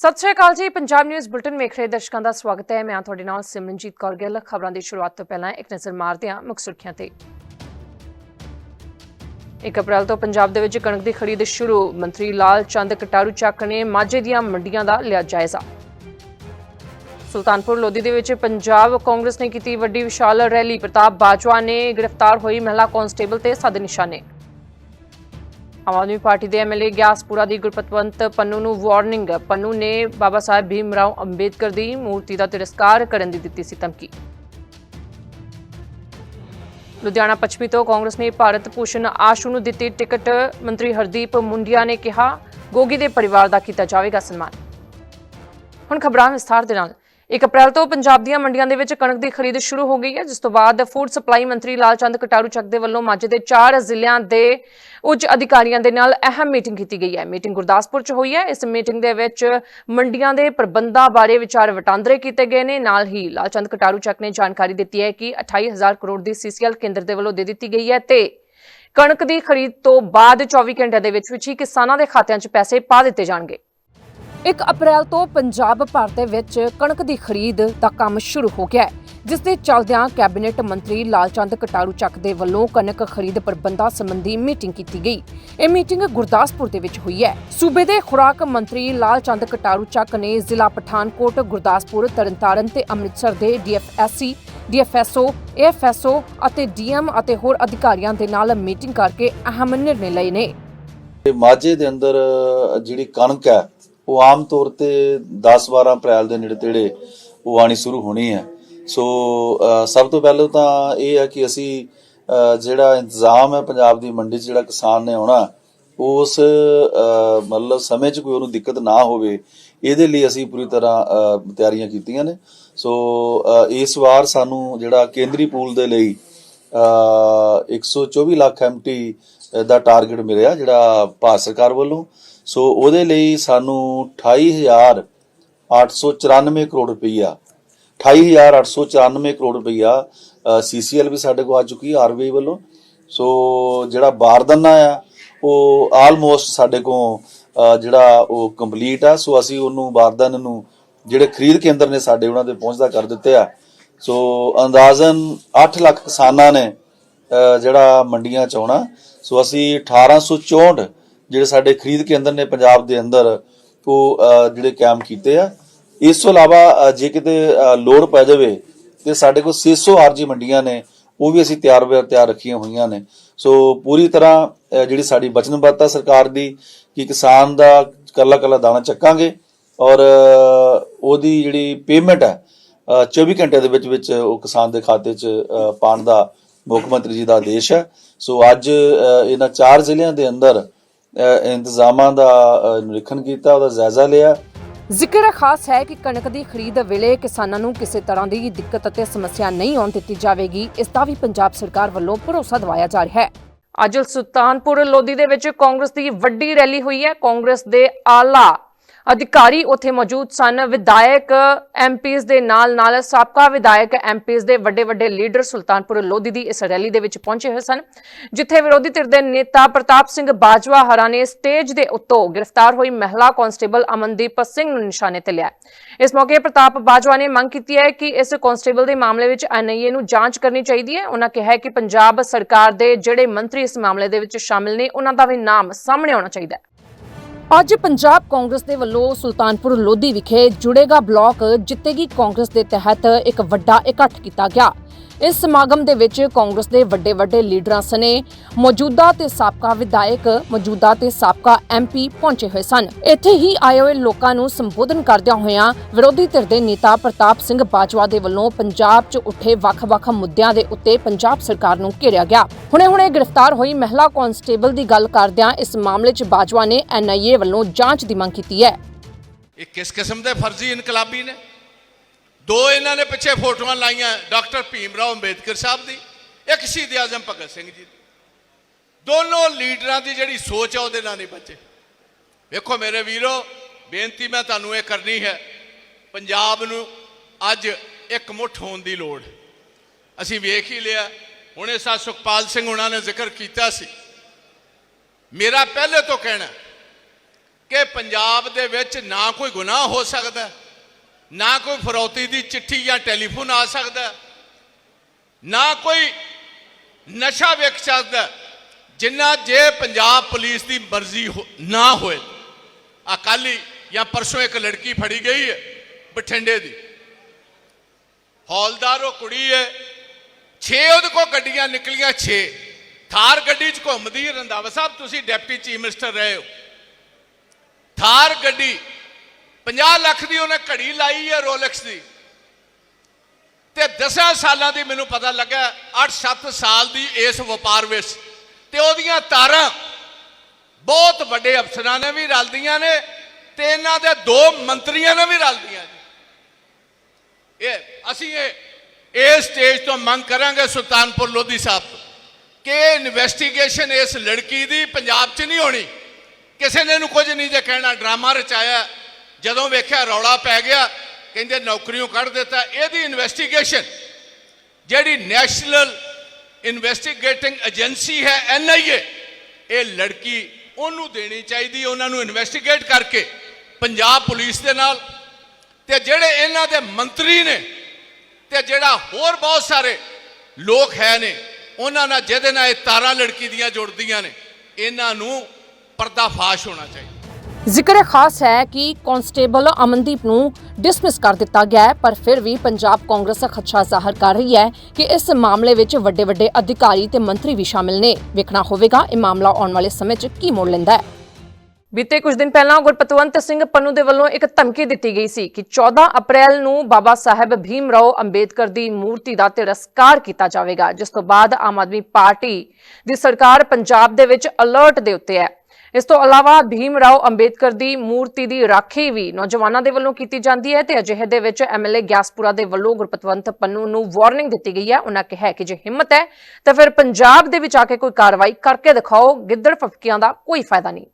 ਸਤਿ ਸ਼੍ਰੀ ਅਕਾਲ ਜੀ, Punjab news bulletin ਵੇਖ ਰਹੇ ਦਰਸ਼ਕਾਂ ਦਾ ਸਵਾਗਤ ਹੈ। ਮੈਂ ਤੁਹਾਡੇ ਨਾਲ ਸਿਮਰਨਜੀਤ ਕੌਰ ਗਿੱਲ। ਖਬਰਾਂ ਦੀ ਸ਼ੁਰੂਆਤ ਤੋਂ ਪਹਿਲਾਂ ਇੱਕ ਨਜ਼ਰ ਮਾਰਦੇ ਹਾਂ ਮੁੱਖ ਸੁਰਖੀਆਂ ਤੇ। 1 ਅਪ੍ਰੈਲ ਤੋਂ ਪੰਜਾਬ ਦੇ ਵਿੱਚ ਕਣਕ ਦੀ ਖਰੀਦ ਸ਼ੁਰੂ। ਮੰਤਰੀ ਲਾਲ ਚੰਦ ਕਟਾਰੂ ਚੱਕ ਨੇ ਮਾਝੇ ਦੀਆਂ ਮੰਡੀਆਂ ਦਾ ਲਿਆ ਜਾਇਜ਼ਾ। ਸੁਲਤਾਨਪੁਰ ਲੋਧੀ ਦੇ ਵਿੱਚ ਪੰਜਾਬ ਕਾਂਗਰਸ ਨੇ ਕੀਤੀ ਵੱਡੀ ਵਿਸ਼ਾਲ ਰੈਲੀ। ਪ੍ਰਤਾਪ ਬਾਜਵਾ ਨੇ ਗ੍ਰਿਫਤਾਰ ਹੋਈ ਮਹਿਲਾ ਕਾਂਸਟੇਬਲ ਤੇ ਸੱਦ ਨਿਸ਼ਾਨੇ। ਆਮ ਆਦਮੀ ਪਾਰਟੀ ਦੇ ਐਮਐਲਏ ਗਿਆਸਪੁਰਾ ਦੀ ਗੁਰਪਤਵੰਤ ਪੰਨੂ ਨੂੰ ਵਾਰਨਿੰਗ। ਪੰਨੂ ਨੇ ਬਾਬਾ ਸਾਹਿਬ ਭੀਮ ਰਾਓ ਅੰਬੇਦਕਰ ਦੀ ਮੂਰਤੀ ਦਾ ਤਿਰਸਕਾਰ ਕਰਨ ਦੀ ਦਿੱਤੀ ਸੀ ਧਮਕੀ। ਲੁਧਿਆਣਾ ਪੱਛਮੀ ਤੋਂ ਕਾਂਗਰਸ ਨੇ ਭਾਰਤ ਭੂਸ਼ਣ ਆਸ਼ੂ ਨੂੰ ਦਿੱਤੀ ਟਿਕਟ। ਮੰਤਰੀ ਹਰਦੀਪ ਮੁੰਡਿਆ ਨੇ ਕਿਹਾ, ਗੋਗੀ ਦੇ ਪਰਿਵਾਰ ਦਾ ਕੀਤਾ ਜਾਵੇਗਾ ਸਨਮਾਨ। ਹੁਣ ਖਬਰਾਂ ਵਿਸਥਾਰ ਦੇ ਨਾਲ। 1 ਅਪ੍ਰੈਲ ਤੋਂ ਪੰਜਾਬ ਦੀਆਂ ਮੰਡੀਆਂ ਦੇ ਵਿੱਚ ਕਣਕ ਦੀ ਖਰੀਦ ਸ਼ੁਰੂ ਹੋ ਗਈ ਹੈ, ਜਿਸ ਤੋਂ ਬਾਅਦ ਫੂਡ ਸਪਲਾਈ ਮੰਤਰੀ ਲਾਲਚੰਦ ਕਟਾਰੂ ਚੱਕ ਦੇ ਵੱਲੋਂ ਮਾਝੇ ਦੇ ਚਾਰ ਜ਼ਿਲ੍ਹਿਆਂ ਦੇ ਉੱਚ ਅਧਿਕਾਰੀਆਂ ਦੇ ਨਾਲ ਅਹਿਮ ਮੀਟਿੰਗ ਕੀਤੀ ਗਈ ਹੈ। ਮੀਟਿੰਗ ਗੁਰਦਾਸਪੁਰ 'ਚ ਹੋਈ ਹੈ। ਇਸ ਮੀਟਿੰਗ ਦੇ ਵਿੱਚ ਮੰਡੀਆਂ ਦੇ ਪ੍ਰਬੰਧਾਂ ਬਾਰੇ ਵਿਚਾਰ ਵਟਾਂਦਰੇ ਕੀਤੇ ਗਏ ਨੇ। ਨਾਲ ਹੀ ਲਾਲਚੰਦ ਕਟਾਰੂ ਚੱਕ ਨੇ ਜਾਣਕਾਰੀ ਦਿੱਤੀ ਹੈ ਕਿ 28000 ਕਰੋੜ ਦੀ ਸੀਸੀਐਲ ਕੇਂਦਰ ਦੇ ਵੱਲੋਂ ਦੇ ਦਿੱਤੀ ਗਈ ਹੈ ਤੇ ਕਣਕ ਦੀ ਖਰੀਦ ਤੋਂ ਬਾਅਦ 24 ਘੰਟਿਆਂ ਦੇ ਵਿੱਚ ਵਿੱਚ ਹੀ ਕਿਸਾਨਾਂ ਦੇ ਖਾਤਿਆਂ 'ਚ ਪੈਸੇ ਪਾ ਦਿੱਤੇ ਜਾਣਗੇ। 1 ਅਪ੍ਰੈਲ ਤੋਂ ਪੰਜਾਬ ਭਰ ਦੇ ਵਿੱਚ ਕਣਕ ਦੀ ਖਰੀਦ ਦਾ ਕੰਮ ਸ਼ੁਰੂ ਹੋ ਗਿਆ ਹੈ, ਜਿਸ ਦੇ ਚੱਲਦਿਆਂ ਕੈਬਨਿਟ ਮੰਤਰੀ ਲਾਲਚੰਦ ਕਟਾਰੂ ਚੱਕ ਦੇ ਵੱਲੋਂ ਕਣਕ ਖਰੀਦ ਪ੍ਰਬੰਧਾਂ ਸੰਬੰਧੀ ਮੀਟਿੰਗ ਕੀਤੀ ਗਈ। ਇਹ ਮੀਟਿੰਗ ਗੁਰਦਾਸਪੁਰ ਦੇ ਵਿੱਚ ਹੋਈ ਹੈ। ਸੂਬੇ ਦੇ ਖੁਰਾਕ ਮੰਤਰੀ ਲਾਲਚੰਦ ਕਟਾਰੂ ਚੱਕ ਨੇ ਜ਼ਿਲ੍ਹਾ ਪਠਾਨਕੋਟ, ਗੁਰਦਾਸਪੁਰ, ਤਰਨਤਾਰਨ ਤੇ ਅੰਮ੍ਰਿਤਸਰ ਦੇ ਡੀਐਫਐਸਸੀ, ਡੀਐਫਐਸਓ, ਏਐਫਐਸਓ ਅਤੇ ਡੀਐਮ ਅਤੇ ਹੋਰ ਅਧਿਕਾਰੀਆਂ ਦੇ ਨਾਲ ਮੀਟਿੰਗ ਕਰਕੇ ਅਹਿਮ ਨਿਰਣੇ ਲਏ ਨੇ। ਮਾਝੇ ਦੇ ਅੰਦਰ ਜਿਹੜੀ ਕਣਕ ਹੈ ਉਹ ਆਮ ਤੌਰ ਤੇ 10-12 ਅਪ੍ਰੈਲ ਦੇ ਨੇੜੇ ਤੇੜੇ ਉਹ ਆਣੀ ਸ਼ੁਰੂ ਹੋਣੀ ਹੈ। ਸੋ ਸਭ ਤੋਂ ਪਹਿਲਾਂ ਤਾਂ ਇਹ ਹੈ ਕਿ ਅਸੀਂ ਜਿਹੜਾ ਇੰਤਜ਼ਾਮ ਹੈ ਪੰਜਾਬ ਦੀ ਮੰਡੀ 'ਚ ਜਿਹੜਾ ਕਿਸਾਨ ਨੇ ਆਉਣਾ, ਉਸ ਮਤਲਬ ਸਮੇਂ 'ਚ ਕੋਈ ਉਹਨੂੰ ਦਿੱਕਤ ਨਾ ਹੋਵੇ, ਇਹਦੇ ਲਈ ਅਸੀਂ ਪੂਰੀ ਤਰ੍ਹਾਂ ਤਿਆਰੀਆਂ ਕੀਤੀਆਂ ਨੇ। ਸੋ ਇਸ ਵਾਰ ਸਾਨੂੰ ਜਿਹੜਾ ਕੇਂਦਰੀ ਪੂਲ ਦੇ ਲਈ ਅ 124 ਲੱਖ ਐਮਟੀ ਦਾ ਟਾਰਗੇਟ ਮਿਲਿਆ, ਜਿਹੜਾ ਭਾਰਤ ਸਰਕਾਰ ਵੱਲੋਂ। ਸੋ ਉਹਦੇ ਲਈ ਸਾਨੂੰ 28894 ਕਰੋੜ ਰੁਪਈਆ 28894 ਕਰੋੜ ਰੁਪਈਆ ਸੀਸੀਐਲ ਵੀ ਸਾਡੇ ਕੋਲ ਆ ਚੁੱਕੀ ਹੈ ਆਰਬੀਆਈ ਵੱਲੋਂ। ਸੋ ਜਿਹੜਾ ਬਾਰਦਾਨਾ ਆ, ਉਹ ਆਲਮੋਸਟ ਸਾਡੇ ਕੋਲ ਜਿਹੜਾ ਉਹ ਕੰਪਲੀਟ ਆ। ਸੋ ਅਸੀਂ ਉਹਨੂੰ ਬਾਰਦਾਨੇ ਨੂੰ ਜਿਹੜੇ ਖਰੀਦ ਕੇਂਦਰ ਨੇ ਸਾਡੇ, ਉਹਨਾਂ ਦੇ ਪਹੁੰਚਦਾ ਕਰ ਦਿੱਤੇ ਆ। ਸੋ ਅੰਦਾਜ਼ਨ 8 ਲੱਖ ਕਿਸਾਨਾਂ ਨੇ ਜਿਹੜਾ ਮੰਡੀਆਂ ਚ ਆਉਣਾ। ਸੋ ਅਸੀਂ 1864 ਜਿਹੜੇ ਸਾਡੇ ਖਰੀਦ ਕੇਂਦਰ ਨੇ ਪੰਜਾਬ ਦੇ ਅੰਦਰ ਉਹ ਜਿਹੜੇ ਕਾਇਮ ਕੀਤੇ ਆ। ਇਸ ਤੋਂ ਇਲਾਵਾ ਜੇ ਕਿਤੇ ਲੋੜ ਪੈ ਜਾਵੇ ਤੇ ਸਾਡੇ ਕੋਲ 600 ਆਰਜੀ ਮੰਡੀਆਂ ਨੇ ਉਹ ਵੀ ਅਸੀਂ ਤਿਆਰ ਬਿਆਰ ਤਿਆਰ ਰੱਖੀਆਂ ਹੋਈਆਂ ਨੇ। ਸੋ ਪੂਰੀ ਤਰ੍ਹਾਂ ਜਿਹੜੀ ਸਾਡੀ ਵਚਨਬੱਧਤਾ ਸਰਕਾਰ ਦੀ ਕਿ ਕਿਸਾਨ ਦਾ ਕੱਲਾ ਕੱਲਾ ਦਾਣਾ ਚੱਕਾਂਗੇ ਔਰ ਉਹਦੀ ਜਿਹੜੀ ਪੇਮੈਂਟ ਹੈ ਅ, 24 ਘੰਟਿਆਂ ਦੇ ਵਿੱਚ ਵਿੱਚ ਉਹ ਕਿਸਾਨ ਦੇ ਖਾਤੇ 'ਚ ਅ, ਪਾਉਣ ਦਾ ਮੁੱਖ ਮੰਤਰੀ ਜੀ ਦਾ ਆਦੇਸ਼ ਹੈ। ਸੋ ਅੱਜ ਇਹਨਾਂ ਚਾਰ ਜ਼ਿਲ੍ਹਿਆਂ ਦੇ ਅੰਦਰ ਇੰਤਜ਼ਾਮਾਂ ਦਾ ਨਿਰੀਖਣ ਕੀਤਾ, ਉਹਦਾ ਜਾਇਜ਼ਾ ਲਿਆ। ਜ਼ਿਕਰ ਖਾਸ ਹੈ ਕਿ ਕਣਕ ਦੀ ਖਰੀਦ ਵੇਲੇ ਕਿਸਾਨਾਂ ਨੂੰ ਕਿਸੇ ਤਰ੍ਹਾਂ ਦੀ ਦਿੱਕਤ ਅਤੇ ਸਮੱਸਿਆ ਨਹੀਂ ਆਉਣ ਦਿੱਤੀ ਜਾਵੇਗੀ, ਇਸ ਦਾ ਵੀ ਪੰਜਾਬ ਸਰਕਾਰ ਵੱਲੋਂ ਭਰੋਸਾ ਦਿਵਾਇਆ ਜਾ ਰਿਹਾ ਹੈ। ਅੱਜ ਸੁਲਤਾਨਪੁਰ ਲੋਧੀ ਦੇ ਵਿੱਚ ਕਾਂਗਰਸ ਦੀ ਵੱਡੀ ਰੈਲੀ ਹੋਈ ਹੈ। ਕਾਂਗਰਸ ਦੇ ਆਲਾ ਅਧਿਕਾਰੀ ਉੱਥੇ ਮੌਜੂਦ ਸਨ। ਵਿਧਾਇਕ ਐਮਪੀਜ਼ ਦੇ ਨਾਲ ਨਾਲ ਸਾਬਕਾ ਵਿਧਾਇਕ ਐਮਪੀਜ਼ ਦੇ ਵੱਡੇ ਵੱਡੇ ਲੀਡਰ ਸੁਲਤਾਨਪੁਰ ਲੋਧੀ ਦੀ ਇਸ ਰੈਲੀ ਦੇ ਵਿੱਚ ਪਹੁੰਚੇ ਹੋਏ ਸਨ, ਜਿੱਥੇ ਵਿਰੋਧੀ ਧਿਰ ਦੇ ਨੇਤਾ ਪ੍ਰਤਾਪ ਸਿੰਘ ਬਾਜਵਾ ਹਰਾ ਨੇ ਸਟੇਜ ਦੇ ਉੱਤੋਂ ਗ੍ਰਿਫਤਾਰ ਹੋਈ ਮਹਿਲਾ ਕਾਂਸਟੇਬਲ ਅਮਨਦੀਪ ਸਿੰਘ ਨੂੰ ਨਿਸ਼ਾਨੇ ਤੇ ਲਿਆ। ਇਸ ਮੌਕੇ ਪ੍ਰਤਾਪ ਬਾਜਵਾ ਨੇ ਮੰਗ ਕੀਤੀ ਹੈ ਕਿ ਇਸ ਕਾਂਸਟੇਬਲ ਦੇ ਮਾਮਲੇ ਵਿੱਚ ਐਨਆਈਏ ਨੂੰ ਜਾਂਚ ਕਰਨੀ ਚਾਹੀਦੀ ਹੈ। ਉਹਨਾਂ ਕਿਹਾ ਕਿ ਪੰਜਾਬ ਸਰਕਾਰ ਦੇ ਜਿਹੜੇ ਮੰਤਰੀ ਇਸ ਮਾਮਲੇ ਦੇ ਵਿੱਚ ਸ਼ਾਮਿਲ ਨੇ ਉਹਨਾਂ ਦਾ ਵੀ ਨਾਮ ਸਾਹਮਣੇ ਆਉਣਾ ਚਾਹੀਦਾ ਹੈ। ਅੱਜ ਪੰਜਾਬ ਕਾਂਗਰਸ ਦੇ ਵੱਲੋਂ ਸੁਲਤਾਨਪੁਰ ਲੋਧੀ ਵਿਖੇ ਜੁੜੇਗਾ ਬਲਾਕ ਜਿੱਤੇਗੀ ਕਾਂਗਰਸ ਦੇ ਤਹਿਤ ਇੱਕ ਵੱਡਾ ਇਕੱਠ ਕੀਤਾ ਗਿਆ। ਇਸ ਸਮਾਗਮ ਦੇ ਵਿੱਚ ਕਾਂਗਰਸ ਦੇ ਵੱਡੇ ਵੱਡੇ ਲੀਡਰਾਂ ਸਨੇ ਮੌਜੂਦਾ ਤੇ ਸਾਬਕਾ ਵਿਧਾਇਕ, ਮੌਜੂਦਾ ਤੇ ਸਾਬਕਾ ਐਮਪੀ ਪਹੁੰਚੇ ਹੋਏ ਸਨ। ਇੱਥੇ ਹੀ ਆਏ ਹੋਏ ਲੋਕਾਂ ਨੂੰ ਸੰਬੋਧਨ ਕਰਦਿਆਂ ਹੋਇਆਂ ਵਿਰੋਧੀ ਧਿਰ ਦੇ ਨੇਤਾ ਪ੍ਰਤਾਪ ਸਿੰਘ ਬਾਜਵਾ ਦੇ ਵੱਲੋਂ ਪੰਜਾਬ 'ਚ ਉੱਠੇ ਵੱਖ-ਵੱਖ ਮੁੱਦਿਆਂ ਦੇ ਉੱਤੇ ਪੰਜਾਬ ਸਰਕਾਰ ਨੂੰ ਘੇਰਿਆ ਗਿਆ। ਹੁਣੇ-ਹੁਣੇ ਗ੍ਰਿਫਤਾਰ ਹੋਈ ਮਹਿਲਾ ਕਾਂਸਟੇਬਲ ਦੀ ਗੱਲ ਕਰਦਿਆਂ ਇਸ ਮਾਮਲੇ 'ਚ ਬਾਜਵਾ ਨੇ ਐਨਆਈਏ ਵੱਲੋਂ ਜਾਂਚ ਦੀ ਮੰਗ ਕੀਤੀ ਹੈ। ਇਹ ਕਿਸ ਕਿਸਮ ਦੇ ਫਰਜ਼ੀ ਇਨਕਲਾਬੀ ਨੇ? ਦੋ ਇਹਨਾਂ ਨੇ ਪਿੱਛੇ ਫੋਟੋਆਂ ਲਾਈਆਂ ਡਾਕਟਰ ਭੀਮ ਰਾਓ ਅੰਬੇਦਕਰ ਸਾਹਿਬ ਦੀ, ਇੱਕ ਸ਼ਹੀਦ ਆਜ਼ਮ ਭਗਤ ਸਿੰਘ ਜੀ ਦੀ। ਦੋਨੋਂ ਲੀਡਰਾਂ ਦੀ ਜਿਹੜੀ ਸੋਚ ਆ, ਉਹਦੇ ਨਾਲ ਨਹੀਂ ਬੱਚੇ ਵੇਖੋ ਮੇਰੇ ਵੀਰੋ, ਬੇਨਤੀ ਮੈਂ ਤੁਹਾਨੂੰ ਇਹ ਕਰਨੀ ਹੈ, ਪੰਜਾਬ ਨੂੰ ਅੱਜ ਇੱਕ ਮੁੱਠ ਹੋਣ ਦੀ ਲੋੜ। ਅਸੀਂ ਵੇਖ ਹੀ ਲਿਆ, ਹੁਣੇ ਸਾ ਸੁਖਪਾਲ ਸਿੰਘ ਉਹਨਾਂ ਨੇ ਜ਼ਿਕਰ ਕੀਤਾ ਸੀ। ਮੇਰਾ ਪਹਿਲੇ ਤੋਂ ਕਹਿਣਾ ਕਿ ਪੰਜਾਬ ਦੇ ਵਿੱਚ ਨਾ ਕੋਈ ਗੁਨਾਹ ਹੋ ਸਕਦਾ ਨਾ ਕੋਈ ਫਰੌਤੀ ਦੀ ਚਿੱਠੀ ਜਾਂ ਟੈਲੀਫੋਨ ਆ ਸਕਦਾ। ਨਾ ਕੋਈ ਨਸ਼ਾ ਵੇਖ ਸਕਦਾ। ਜਿੰਨਾ ਜੇ ਪੰਜਾਬ ਪੁਲਿਸ ਦੀ ਮਰਜ਼ੀ ਹੋ- ਨਾ ਹੋਏ। ਅਕਾਲੀ ਜਾਂ ਪਰਸੋਂ ਇੱਕ ਲੜਕੀ ਫੜੀ ਗਈ ਹੈ ਬਠਿੰਡੇ ਦੀ। ਹੌਲਦਾਰ ਉਹ ਕੁੜੀ ਹੈ। 6 ਉਹਦੇ ਕੋਲ ਗੱਡੀਆਂ ਨਿਕਲੀਆਂ 6 ਥਾਰ ਗੱਡੀ 'ਚ ਘੁੰਮਦੀ ਹੈ ਰੰਧਾਵਾ ਸਾਹਿਬ, ਤੁਸੀਂ ਡਿਪਟੀ ਚੀਫ ਮਿਨਿਸਟਰ ਰਹੇ ਹੋ। ਥਾਰ ਗੱਡੀ 50 ਲੱਖ ਦੀ ਉਹਨੇ ਘੜੀ ਲਾਈ ਹੈ ਰੋਲੈਕਸ ਦੀ। ਤੇ 10 ਸਾਲਾਂ ਦੀ ਮੈਨੂੰ ਪਤਾ ਲੱਗਾ 8-7 ਸਾਲ ਦੀ ਇਸ ਵਪਾਰ ਵਿੱਚ। ਤੇ ਉਹਦੀਆਂ ਤਾਰਾਂ ਬਹੁਤ ਵੱਡੇ ਅਫਸਰਾਂ ਨੇ ਵੀ ਰਲਦੀਆਂ ਨੇ ਤੇ ਇਹਨਾਂ ਦੇ ਦੋ ਮੰਤਰੀਆਂ ਨੇ ਵੀ ਰਲਦੀਆਂ ਨੇ। ਇਹ ਅਸੀਂ ਇਹ ਇਸ ਸਟੇਜ ਤੋਂ ਮੰਗ ਕਰਾਂਗੇ ਸੁਲਤਾਨਪੁਰ ਲੋਧੀ ਸਾਹਿਬ ਤੋਂ ਕਿ ਇਨਵੈਸਟੀਗੇਸ਼ਨ ਇਸ ਲੜਕੀ ਦੀ ਪੰਜਾਬ 'ਚ ਨਹੀਂ ਹੋਣੀ। ਕਿਸੇ ਨੇ ਇਹਨੂੰ ਕੁਝ ਨਹੀਂ ਜੇ ਕਹਿਣਾ, ਡਰਾਮਾ ਰਚਾਇਆ। ਜਦੋਂ ਵੇਖਿਆ ਰੌਲਾ ਪੈ ਗਿਆ, ਕਹਿੰਦੇ ਨੌਕਰੀਆਂ ਕੱਢ ਦਿੱਤਾ। ਇਹਦੀ ਇਨਵੈਸਟੀਗੇਸ਼ਨ ਜਿਹੜੀ ਨੈਸ਼ਨਲ ਇਨਵੈਸਟੀਗੇਟਿੰਗ ਏਜੰਸੀ ਹੈ ਐਨਆਈਏ ਇਹ ਲੜਕੀ ਉਹਨੂੰ ਦੇਣੀ ਚਾਹੀਦੀ, ਉਹਨਾਂ ਨੂੰ ਇਨਵੈਸਟੀਗੇਟ ਕਰਕੇ ਪੰਜਾਬ ਪੁਲਿਸ ਦੇ ਨਾਲ। ਤੇ ਜਿਹੜੇ ਇਹਨਾਂ ਦੇ ਮੰਤਰੀ ਨੇ, ਤੇ ਜਿਹੜਾ ਹੋਰ ਬਹੁਤ ਸਾਰੇ ਲੋਕ ਹੈ ਨੇ, ਉਹਨਾਂ ਨਾਲ ਜਿਹਦੇ ਨਾਲ ਇਹ ਤਾਰਾਂ ਲੜਕੀ ਦੀਆਂ ਜੁੜਦੀਆਂ ਨੇ, ਇਹਨਾਂ ਨੂੰ ਪਰਦਾਫਾਸ਼ ਹੋਣਾ ਚਾਹੀਦਾ। ਜ਼ਿਕਰ ਖਾਸ ਹੈ ਕਿ ਕਾਂਸਟੇਬਲ ਅਮਨਦੀਪ ਨੂੰ ਡਿਸਮਿਸ ਕਰ ਦਿੱਤਾ ਗਿਆ ਹੈ, ਪਰ ਫਿਰ ਵੀ ਪੰਜਾਬ ਕਾਂਗਰਸ ਖਦਸ਼ਾ ਜ਼ਾਹਰ ਕਰ ਰਹੀ ਹੈ ਕਿ ਇਸ ਮਾਮਲੇ ਵਿੱਚ ਵੱਡੇ ਵੱਡੇ ਅਧਿਕਾਰੀ ਤੇ ਮੰਤਰੀ ਵੀ ਸ਼ਾਮਿਲ ਨੇ। ਵੇਖਣਾ ਹੋਵੇਗਾ ਇਹ ਮਾਮਲਾ ਆਉਣ ਵਾਲੇ ਸਮੇਂ 'ਚ ਕੀ ਮੋੜ ਲੈਂਦਾ ਹੈ। ਬੀਤੇ ਕੁਝ ਦਿਨ ਪਹਿਲਾਂ ਗੁਰਪਤਵੰਤ ਸਿੰਘ ਪੰਨੂ ਦੇ ਵੱਲੋਂ ਇੱਕ ਧਮਕੀ ਦਿੱਤੀ ਗਈ ਸੀ ਕਿ 14 ਅਪ੍ਰੈਲ ਨੂੰ ਬਾਬਾ ਸਾਹਿਬ ਭੀਮ ਰਾਓ ਅੰਬੇਦਕਰ ਦੀ ਮੂਰਤੀ ਦਾ ਤਿਰਸਕਾਰ ਕੀਤਾ ਜਾਵੇਗਾ, ਜਿਸ ਤੋਂ ਬਾਅਦ ਆਮ ਆਦਮੀ ਪਾਰਟੀ ਦੀ ਸਰਕਾਰ ਪੰਜਾਬ ਦੇ ਵਿੱਚ ਅਲਰਟ ਦੇ ਉੱਤੇ ਹੈ। ਇਸ ਤੋਂ ਇਲਾਵਾ ਭੀਮ ਰਾਓ ਅੰਬੇਦਕਰ ਦੀ ਮੂਰਤੀ ਦੀ ਰਾਖੀ ਵੀ ਨੌਜਵਾਨਾਂ ਦੇ ਵੱਲੋਂ ਕੀਤੀ ਜਾਂਦੀ ਹੈ ਤੇ ਅਜਿਹੇ ਦੇ ਵਿੱਚ ਐਮਐਲਏ ਗਿਆਸਪੁਰਾ ਦੇ ਵੱਲੋਂ ਗੁਰਪਤਵੰਤ ਪੰਨੂ ਨੂੰ ਵਾਰਨਿੰਗ ਦਿੱਤੀ ਗਈ ਹੈ। ਉਹਨਾਂ ਕਿਹਾ ਕਿ ਜੇ ਹਿੰਮਤ ਹੈ, ਤਾਂ ਫਿਰ ਪੰਜਾਬ ਦੇ ਵਿੱਚ ਆ ਕੇ ਕੋਈ ਕਾਰਵਾਈ ਕਰਕੇ ਦਿਖਾਓ। ਗਿੱਦੜ ਫਫਕੀਆਂ ਦਾ ਕੋਈ ਫਾਇਦਾ ਨਹੀਂ।